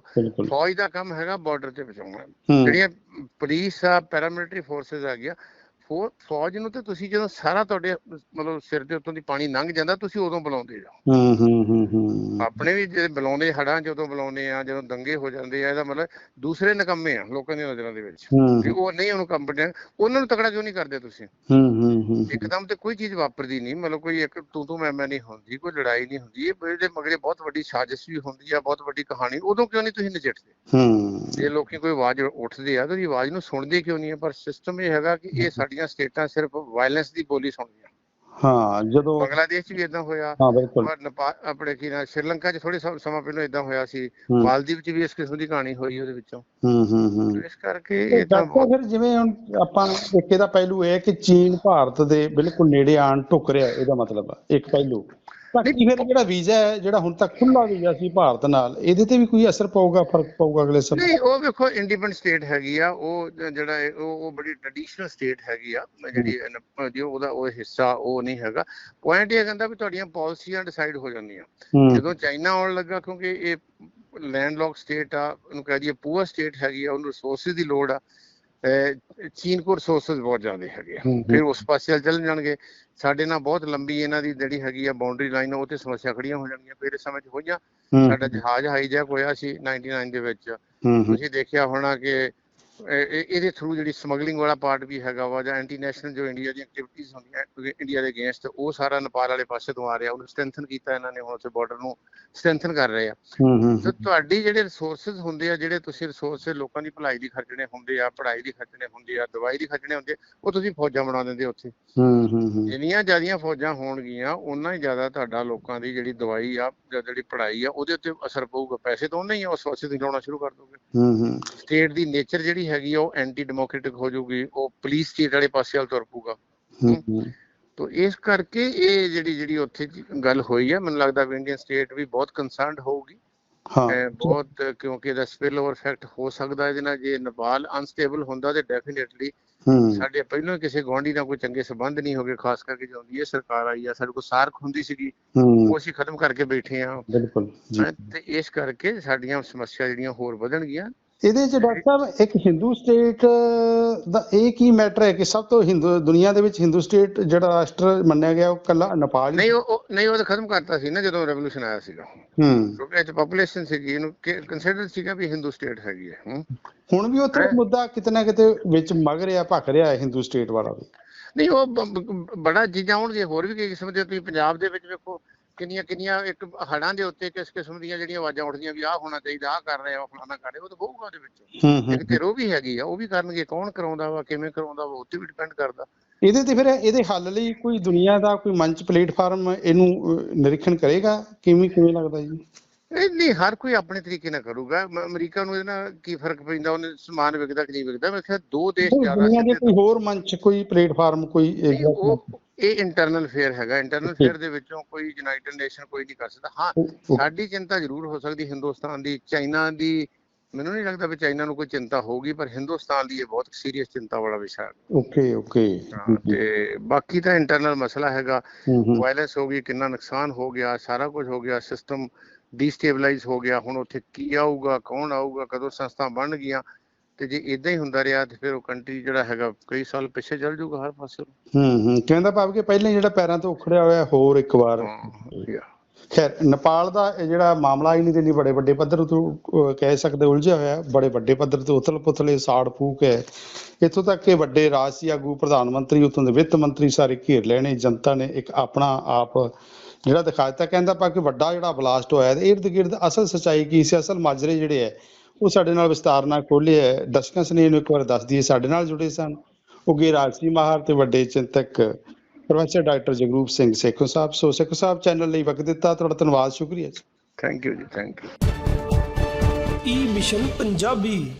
ਫੌਜ ਦਾ ਕੰਮ ਹੈਗਾ ਬਾਰਡਰ ਤੇ ਬਚਾਉਣਾ। ਜਿਹੜੀਆਂ ਪੁਲਿਸ ਆ ਪੈਰਾਮਿਲਟਰੀ ਫੋਰਸਸ ਆ ਗਿਆ ਫੌਜ ਨੂੰ ਤੇ ਤੁਸੀਂ ਜਦੋਂ ਸਾਰਾ ਤੁਹਾਡੇ ਮਤਲਬ ਸਿਰ ਦੇ ਉੱਤੋਂ ਦੀ ਪਾਣੀ ਲੰਘ ਜਾਂਦਾ ਤੁਸੀਂ ਉਦੋਂ ਬੁਲਾਉਂਦੇ ਹੋ ਹੂੰ ਹੂੰ ਹੂੰ ਆਪਣੇ ਵੀ ਜੇ ਬੁਲਾਉਂਦੇ ਹੜਾਂ ਜਦੋਂ ਬੁਲਾਉਂਦੇ ਆ ਜਦੋਂ ਦੰਗੇ ਹੋ ਜਾਂਦੇ ਆ ਇਹਦਾ ਮਤਲਬ ਦੂਸਰੇ ਨਿਕੰਮੇ ਆ ਲੋਕਾਂ ਦੀ ਨਜ਼ਰਾਂ ਦੇ ਵਿੱਚ। ਵੀ ਉਹ ਨਹੀਂ ਉਹਨੂੰ ਕੰਪੀਟੈਂਟ ਉਹਨਾਂ ਨੂੰ ਤਕੜਾ ਕਿਉਂ ਨਹੀਂ ਕਰਦੇ ਤੁਸੀਂ? ਹੂੰ ਹੂੰ ਹੂੰ ਇੱਕਦਮ ਤੇ ਕੋਈ ਚੀਜ਼ ਵਾਪਰਦੀ ਨਹੀਂ ਮਤਲਬ ਕੋਈ ਇੱਕ ਤੂੰ ਤੂੰ ਮੈਂ ਮੈਂ ਨਹੀਂ ਹੁੰਦੀ ਕੋਈ ਲੜਾਈ ਨਹੀਂ ਹੁੰਦੀ ਇਹ ਇਹਦੇ ਮਗਰੇ ਬਹੁਤ ਵੱਡੀ ਸਾਜ਼ਿਸ਼ ਵੀ ਹੁੰਦੀ ਆ ਬਹੁਤ ਵੱਡੀ ਕਹਾਣੀ ਉਦੋਂ ਕਿਉਂ ਨਹੀਂ ਤੁਸੀਂ ਨਜਿੱਠਦੇ ਹੂੰ। ਜੇ ਲੋਕੀ ਕੋਈ ਆਵਾਜ਼ ਉੱਠਦੇ ਆ ਤਾਂ ਆਵਾਜ਼ ਨੂੰ ਸੁਣਦੇ ਕਿਉਂ ਨਹੀਂ ਆ? ਪਰ ਸਿਸਟਮ ਇਹ ਹੈਗਾ ਕਿ ਇਹ ਸਾਡੀਆਂ ਸਟੇਟਾਂ ਸਿਰਫ ਵਾਇਲੈਂਸ ਦੀ ਬੋਲੀ ਸੁਣਦੀਆਂ। ਹਾਂ ਜਦੋਂ ਬੰਗਲਾਦੇਸ਼ 'ਚ ਵੀ ਇਦਾਂ ਹੋਇਆ। ਹਾਂ ਬਿਲਕੁਲ। ਆਪਣੇ ਕੀ ਨਾ ਸ਼੍ਰੀਲੰਕਾ 'ਚ ਥੋੜੇ ਸਮਾਂ ਪਹਿਲਾਂ ਇਦਾਂ ਹੋਇਆ ਸੀ। ਮਾਲਦੀਵ 'ਚ ਵੀ ਇਸ ਕਿਸਮ ਦੀ ਕਹਾਣੀ ਹੋਈ ਉਹਦੇ ਵਿੱਚੋਂ। ਹੂੰ ਹੂੰ ਹੂੰ। ਇਸ ਕਰਕੇ ਇਹ ਤਾਂ ਫਿਰ ਜਿਵੇਂ ਹੁਣ ਆਪਾਂ ਇੱਕ ਇਹਦਾ ਪਹਿਲੂ ਇਹ ਹੈ ਕਿ ਚੀਨ ਭਾਰਤ ਦੇ ਬਿਲਕੁਲ ਨੇੜੇ ਆਣ ਢੁੱਕ ਰਿਹਾ ਇਹਦਾ ਮਤਲਬ ਆ। ਇੱਕ ਪਹਿਲੂ। ਤਾਂ ਕੀ ਫਿਰ ਜਿਹੜਾ ਵੀਜ਼ਾ ਹੈ ਜਿਹੜਾ ਹੁਣ ਤੱਕ ਖੁੱਲਾ ਵੀਜ਼ਾ ਸੀ ਭਾਰਤ ਨਾਲ ਇਹਦੇ ਤੇ ਵੀ ਕੋਈ ਅਸਰ ਪਊਗਾ ਫ਼ਰਕ ਪਊਗਾ ਅਗਲੇ ਸਮੇਂ? ਨਹੀਂ ਉਹ ਵੇਖੋ ਇੰਡੀਪੈਂਡੈਂਟ ਸਟੇਟ ਹੈਗੀ ਆ ਉਹ ਜਿਹੜਾ ਉਹ ਉਹ ਬੜੀ ਟ੍ਰੈਡੀਸ਼ਨਲ ਸਟੇਟ ਹੈਗੀ ਆ ਜਿਹੜੀ ਜੋ ਉਹਦਾ ਉਹ ਹਿੱਸਾ ਉਹ ਨਹੀਂ ਹੈਗਾ। ਪੁਆਇੰਟ ਇਹ ਕਹਿੰਦਾ ਵੀ ਤੁਹਾਡੀਆਂ ਪਾਲਿਸੀਆਂ ਡਿਸਾਈਡ ਹੋ ਜਾਂਦੀਆਂ। ਜਦੋਂ ਚਾਈਨਾ ਆਉਣ ਲੱਗਾ ਕਿਉਂਕਿ ਇਹ ਲੈਂਡਲੌਕ ਸਟੇਟ ਆ ਉਹਨੂੰ ਕਹਿ ਦਈਏ ਪੂਅਰ ਸਟੇਟ ਹੈਗੀ ਆ ਉਹਨੂੰ ਰਿਸੋਰਸਿਸ ਦੀ ਲੋੜ ਆ ਚੀਨ ਕੋਲ ਰਿਸੋਰਸਿਸ ਬਹੁਤ ਜ਼ਿਆਦਾ ਹੈਗੇ ਆ। ਫਿਰ ਉਸ ਪਾਸੇ ਵੱਲ ਚੱਲ ਜਾਣਗੇ। ਸਾਡੇ ਨਾਲ ਬਹੁਤ ਲੰਬੀ ਇਹਨਾਂ ਦੀ ਜਿਹੜੀ ਹੈਗੀ ਆ ਬਾਉਂਡਰੀ ਲਾਈਨ ਉਹ ਤੇ ਸਮੱਸਿਆ ਖੜੀਆਂ ਹੋ ਜਾਣਗੀਆਂ। ਫਿਰ ਇਸ ਸਮੇਂ 'ਚ ਹੋਈਆਂ ਸਾਡਾ ਜਹਾਜ਼ ਹਾਈਜੈਕ ਹੋਇਆ ਸੀ 99 ਦੇ ਵਿੱਚ। ਤੁਸੀਂ ਦੇਖਿਆ ਹੋਣਾ ਕਿ ਇਹਦੇ ਥਰੂ ਜਿਹੜੀ ਸਮਗਲਿੰਗ ਵਾਲਾ ਪਾਰਟ ਵੀ ਹੈਗਾ ਵਾ ਜਾਂ ਐਂਟੀ ਨੈਸ਼ਨਲ ਜੋ ਇੰਡੀਆ ਦੀਆਂ ਐਕਟੀਵਿਟੀਜ਼ ਹੁੰਦੀਆਂ ਇੰਡੀਆ ਦੇ ਅਗੇਂਸਟ ਉਹ ਸਾਰਾ ਨੇਪਾਲ ਵਾਲੇ ਪਾਸੇ ਤੋਂ ਆ ਰਿਹਾ ਉਹਨੂੰ ਸਟਰੈਂਥਨ ਕੀਤਾ ਇਹਨਾਂ ਨੇ ਹੁਣ ਉੱਥੇ ਬਾਰਡਰ ਨੂੰ ਸਟਰੈਂਥਨ ਕਰ ਰਹੇ ਆ। ਹੂੰ ਹੂੰ ਤੇ ਤੁਹਾਡੀ ਜਿਹੜੇ ਰਿਸੋਰਸਸ ਹੁੰਦੇ ਆ ਜਿਹੜੇ ਤੁਸੀਂ ਰਿਸੋਰਸ ਲੋਕਾਂ ਦੀ ਭਲਾਈ ਦੀ ਖਰਚਣੇ ਹੁੰਦੇ ਆ ਪੜ੍ਹਾਈ ਦੀ ਖਰਚਣੇ ਹੁੰਦੇ ਆ ਦਵਾਈ ਦੀ ਖਰਚਣੇ ਹੁੰਦੇ ਉਹ ਤੁਸੀਂ ਫੌਜਾਂ ਬਣਾ ਦਿੰਦੇ ਉੱਥੇ। ਹੂੰ ਹੂੰ ਹੂੰ। ਜਿੰਨੀਆਂ ਜ਼ਿਆਦੀਆਂ ਫੌਜਾਂ ਹੋਣਗੀਆਂ ਉਨਾ ਹੀ ਜ਼ਿਆਦਾ ਤੁਹਾਡਾ ਲੋਕਾਂ ਦੀ ਜਿਹੜੀ ਦਵਾਈ ਆ ਜਾਂ ਜਿਹੜੀ ਪੜ੍ਹਾਈ ਆ ਉਹਦੇ ਉੱਤੇ ਅਸਰ ਪਊਗਾ। ਪੈਸੇ ਤਾਂ ਉਹਨਾਂ ਹੀ ਉਸ ਪਾਸੇ ਤੁਸੀਂ ਲਾਉਣਾ ਸ਼ੁਰੂ ਕਰ ਦੋਗੇ। ਹੂੰ ਹੂੰ। ਸਟੇਟ ਦੀ ਨੇਚਰ ਜਿਹੜੀ ਹੈਗੀ ਆ ਉਹ ਐਂਟੀ ਡੈਮੋਕ੍ਰੈਟਿਕ ਹੋ ਜਾਊਗੀ ਉਹ ਪੁਲਿਸ ਸਟੇਟ ਵਾਲੇ ਪਾਸੇ ਵੱਲ ਤੁਰ ਹੂੰ ਹੂੰ। ਤੋ ਇਸ ਕਰਕੇ ਇਹ ਜਿਹੜੀ ਜਿਹੜੀ ਉੱਥੇ ਗੱਲ ਹੋਈ ਆ ਮੈਨੂੰ ਲੱਗਦਾ ਵੀ ਇੰਡੀਅਨ ਸਟੇਟ ਵੀ ਬਹੁਤ ਕੰਸਰਨਡ ਹੋਊਗੀ। ਹਾਂ। ਬਹੁਤ ਕਿਉਂਕਿ ਇਹਦਾ ਸਪਿਲ ਓਵਰ ਇਫੈਕਟ ਹੋ ਸਕਦਾ ਇਹਦੇ ਨਾਲ ਜੇ ਨੇਪਾਲ ਅਨਸਟੇਬਲ ਹੁੰਦਾ ਤੇ ਡੈਫੀਨਿਟਲੀ ਹੂੰ। ਸਾਡੇ ਪਹਿਲਾਂ ਕਿਸੇ ਗੁਆਂਢੀ ਨਾਲ ਕੋਈ ਚੰਗੇ ਸਬੰਧ ਨਹੀਂ ਹੋਗੇ ਖਾਸ ਕਰਕੇ ਜਦੋਂ ਦੀ ਇਹ ਸਰਕਾਰ ਆਈ ਆ ਸਾਡੇ ਕੋਲ ਸਾਰਕ ਹੁੰਦੀ ਸੀਗੀ ਹੂੰ। ਉਹ ਅਸੀਂ ਖਤਮ ਕਰਕੇ ਬੈਠੇ ਆ। ਬਿਲਕੁਲ। ਜੀ ਤੇ ਇਸ ਕਰਕੇ ਸਾਡੀਆਂ ਸਮੱਸਿਆ ਜਿਹੜੀਆਂ ਹੋਰ ਵਧਣਗੀਆਂ। ਇਹਦੇ ਚ ਡਾਕਟਰ ਸਾਹਿਬ ਇੱਕ ਹਿੰਦੂ ਸਟੇਟ ਦਾ ਇਹ ਕੀ ਮੈਟਰ ਹੈ ਕਿ ਸਭ ਤੋਂ ਹਿੰਦੂ ਦੁਨੀਆ ਦੇ ਵਿੱਚ ਹਿੰਦੂ ਸਟੇਟ ਜਿਹੜਾ ਰਾਸ਼ਟਰ ਮੰਨਿਆ ਗਿਆ ਉਹ ਕੱਲਾ ਨੇਪਾਲ ਹੀ ਨਹੀਂ ਉਹ ਨਹੀਂ ਉਹ ਤਾਂ ਖਤਮ ਕਰਤਾ ਸੀ ਨਾ ਜਦੋਂ ਰੈਵੋਲੂਸ਼ਨ ਆਇਆ ਸੀਗਾ ਹੂੰ ਕਿਉਂਕਿ ਇਹ ਪਾਪੂਲੇਸ਼ਨ ਸੀਗੀ ਇਹਨੂੰ ਕੰਸੀਡਰ ਸੀਗਾ ਵੀ ਹਿੰਦੂ ਸਟੇਟ ਹੈਗੀ ਹੈ। ਹੁਣ ਵੀ ਉੱਥੇ? ਮੁੱਦਾ ਕਿਤੇ ਨਾ ਕਿਤੇ ਵਿੱਚ ਮਗ ਰਿਹਾ ਭਖ ਰਿਹਾ ਹੈ ਹਿੰਦੂ ਸਟੇਟ ਵਾਲਾ ਵੀ ਨਹੀਂ ਉਹ ਬੜਾ ਚੀਜ਼ਾਂ ਹੋਣਗੇ ਹੋਰ ਵੀ ਕਈ ਕਿਸਮ ਦੇ ਤੁਸੀਂ ਪੰਜਾਬ ਦੇ ਵਿੱਚ ਵੇਖੋ ਕਿੰਨੀਆਂ ਕਿੰਨੀਆਂ ਇੱਕ ਹੜਾਂ ਦੇ ਉੱਤੇ ਕਿਸ ਕਿਸਮ ਦੀਆਂ ਜਿਹੜੀਆਂ ਆਵਾਜ਼ਾਂ ਉੱਠਦੀਆਂ ਵੀ ਆਹ ਹੋਣਾ ਚਾਹੀਦਾ ਆਹ ਕਰ ਰਹੇ ਆ ਫਲਾਣਾ ਕਰ ਰਹੇ ਉਹ ਤਾਂ ਹੋਊਗਾ ਉਹਦੇ ਵਿੱਚ। ਇੱਕ ਤੇ ਉਹ ਵੀ ਹੈਗੀ ਆ ਉਹ ਵੀ ਕਰਨਗੇ ਕੌਣ ਕਰਾਉਂਦਾ ਵਾ ਕਿਵੇਂ ਕਰਾਉਂਦਾ ਵਾ ਉੱਤੇ ਵੀ ਡਿਪੈਂਡ ਕਰਦਾ। ਇਹਦੇ ਤੇ ਫਿਰ ਇਹਦੇ ਹੱਲ ਲਈ ਕੋਈ ਦੁਨੀਆ ਦਾ ਕੋਈ ਮੰਚ ਪਲੇਟਫਾਰਮ ਇਹਨੂੰ ਨਿਰੀਖਣ ਕਰੇਗਾ? ਕਿਵੇਂ ਕਿਵੇਂ ਲੱਗਦਾ ਜੀ? ਇਹ ਨਹੀਂ ਹਰ ਕੋਈ ਆਪਣੇ ਤਰੀਕੇ ਨਾਲ ਕਰੂਗਾ। ਅਮਰੀਕਾ ਨੂੰ ਇਹਦੇ ਨਾਲ ਕੀ ਫ਼ਰਕ ਪੈਂਦਾ? ਉਹਨੇ ਸਮਾਨ ਵਿਕਦਾ ਕਿ ਨਹੀਂ ਵਿਕਦਾ? ਮੈਂ ਕਿਹਾ ਦੋ ਦੇਸ਼ ਜ਼ਿਆਦਾ ਦੁਨੀਆ ਦੇ ਕੋਈ ਹੋਰ ਮੰਚ ਕੋਈ ਪਲੇਟਫਾਰਮ ਕੋਈ ਇਹ ਇੰਟਰਨਲ ਫੇਅਰ ਹੈਗਾ। ਇੰਟਰਨਲ. ਫੇਅਰ ਦੇ ਵਿੱਚੋਂ ਕੋਈ ਯੂਨਾਈਟਿਡ ਨੇਸ਼ਨ ਕੋਈ ਨਹੀਂ ਕਰ ਸਕਦਾ। ਹਾਂ ਸਾਡੀ ਚਿੰਤਾ ਜ਼ਰੂਰ ਹੋ ਸਕਦੀ ਹਿੰਦੁਸਤਾਨ ਦੀ। ਚਾਈਨਾ ਦੀ ਮੈਨੂੰ ਨਹੀਂ ਲੱਗਦਾ ਵੀ ਚਾਈਨਾ ਨੂੰ ਕੋਈ ਚਿੰਤਾ ਹੋਊਗੀ ਪਰ ਹਿੰਦੁਸਤਾਨ ਦੀ ਇਹ ਬਹੁਤ ਸੀਰੀਅਸ ਚਿੰਤਾ ਵਾਲਾ ਵਿਸ਼ਾ ਹੈ। Okay okay. ਤੇ ਬਾਕੀ ਤਾਂ ਇੰਟਰਨਲ ਮਸਲਾ ਹੈਗਾ। ਵਾਇਲੈਂਸ ਹੋ। ਗਈ ਕਿੰਨਾ ਨੁਕਸਾਨ ਹੋ ਗਿਆ ਸਾਰਾ ਕੁਝ ਹੋ ਗਿਆ ਸਿਸਟਮ ਡੀਸਟੇਬਲਾਈਜ਼ ਹੋ ਗਿਆ ਹੁਣ ਉੱਥੇ ਕੀ ਆਊਗਾ ਕੌਣ ਆਊਗਾ ਕਦੋਂ ਸੰਸਥਾ ਬਣ ਗਈਆਂ ਤੇ ਜੇ ਇਦਾਂ ਹੀ ਹੁੰਦਾ ਰਿਹਾ ਤੇ ਫਿਰ ਉਹ ਕੰਟਰੀ ਜਿਹੜਾ ਹੈਗਾ ਕਈ ਸਾਲ ਪਿੱਛੇ ਚੱਲ ਜਾਊਗਾ ਹਰ ਪਾਸੇ। ਹੂੰ ਹੂੰ ਕਹਿੰਦਾ ਭਾਵ ਕਿ ਪਹਿਲਾਂ ਜਿਹੜਾ ਪੈਰਾਂ ਤੋਂ ਉਖੜਿਆ ਹੋਇਆ ਹੋਰ ਇੱਕ ਵਾਰ। ਖੈਰ ਨੇਪਾਲ ਦਾ ਇਹ ਜਿਹੜਾ ਮਾਮਲਾ ਹੀ ਨਹੀਂ ਤੇ ਨਹੀਂ ਬੜੇ ਵੱਡੇ ਪੱਧਰ ਤੋਂ ਕਹਿ ਸਕਦੇ ਉਲਝਿਆ ਹੋਇਆ। ਬੜੇ ਵੱਡੇ ਪੱਧਰ ਤੇ ਉਥਲ ਪੁਥਲੇ ਸਾੜ ਫੂਕ ਹੈ। ਇੱਥੋਂ ਤੱਕ ਕਿ ਵੱਡੇ ਰਾਜਸੀ ਆਗੂ ਪ੍ਰਧਾਨ ਮੰਤਰੀ ਉਤੋਂ ਦੇ ਵਿੱਤ ਮੰਤਰੀ ਸਾਰੇ ਘੇਰ ਲੈਣੇ ਜਨਤਾ ਨੇ ਇੱਕ ਆਪਣਾ ਆਪ ਜਿਹੜਾ ਦਿਖਾ ਦਿੱਤਾ ਕਹਿੰਦਾ ਪਾ ਕਿ ਵੱਡਾ ਜਿਹੜਾ ਬਲਾਸਟ ਹੋਇਆ ਤੇ ਇਰਦ ਗਿਰਦ ਅਸਲ ਸਚਾਈ ਕੀ ਸੀ ਅਸਲ ਮਾਜਰੇ ਜਿਹੜੇ ਹੈ ਉਹ ਸਾਡੇ ਨਾਲ ਵਿਸਤਾਰ ਨਾਲ ਖੋਲੇ ਹੈ। ਦਰਸ਼ਕਾਂ ਸਨੇਹ ਨੂੰ ਇੱਕ ਵਾਰ ਦੱਸ ਦਈਏ ਸਾਡੇ ਨਾਲ ਜੁੜੇ ਸਨ ਉੱਗੇ ਰਾਜਸੀ ਮਾਹਰ ਤੇ ਵੱਡੇ ਚਿੰਤਕ professor doctor Jagroop Singh Sekho Sahib. So Sekho Sahib channel ਲਈ ਵਕਤ ਦਿੱਤਾ ਤੁਹਾਡਾ ਧੰਨਵਾਦ ਸ਼ੁਕਰੀਆ ਜੀ। ਥੈਂਕ ਯੂ ਜੀ thank you E mission Punjabi.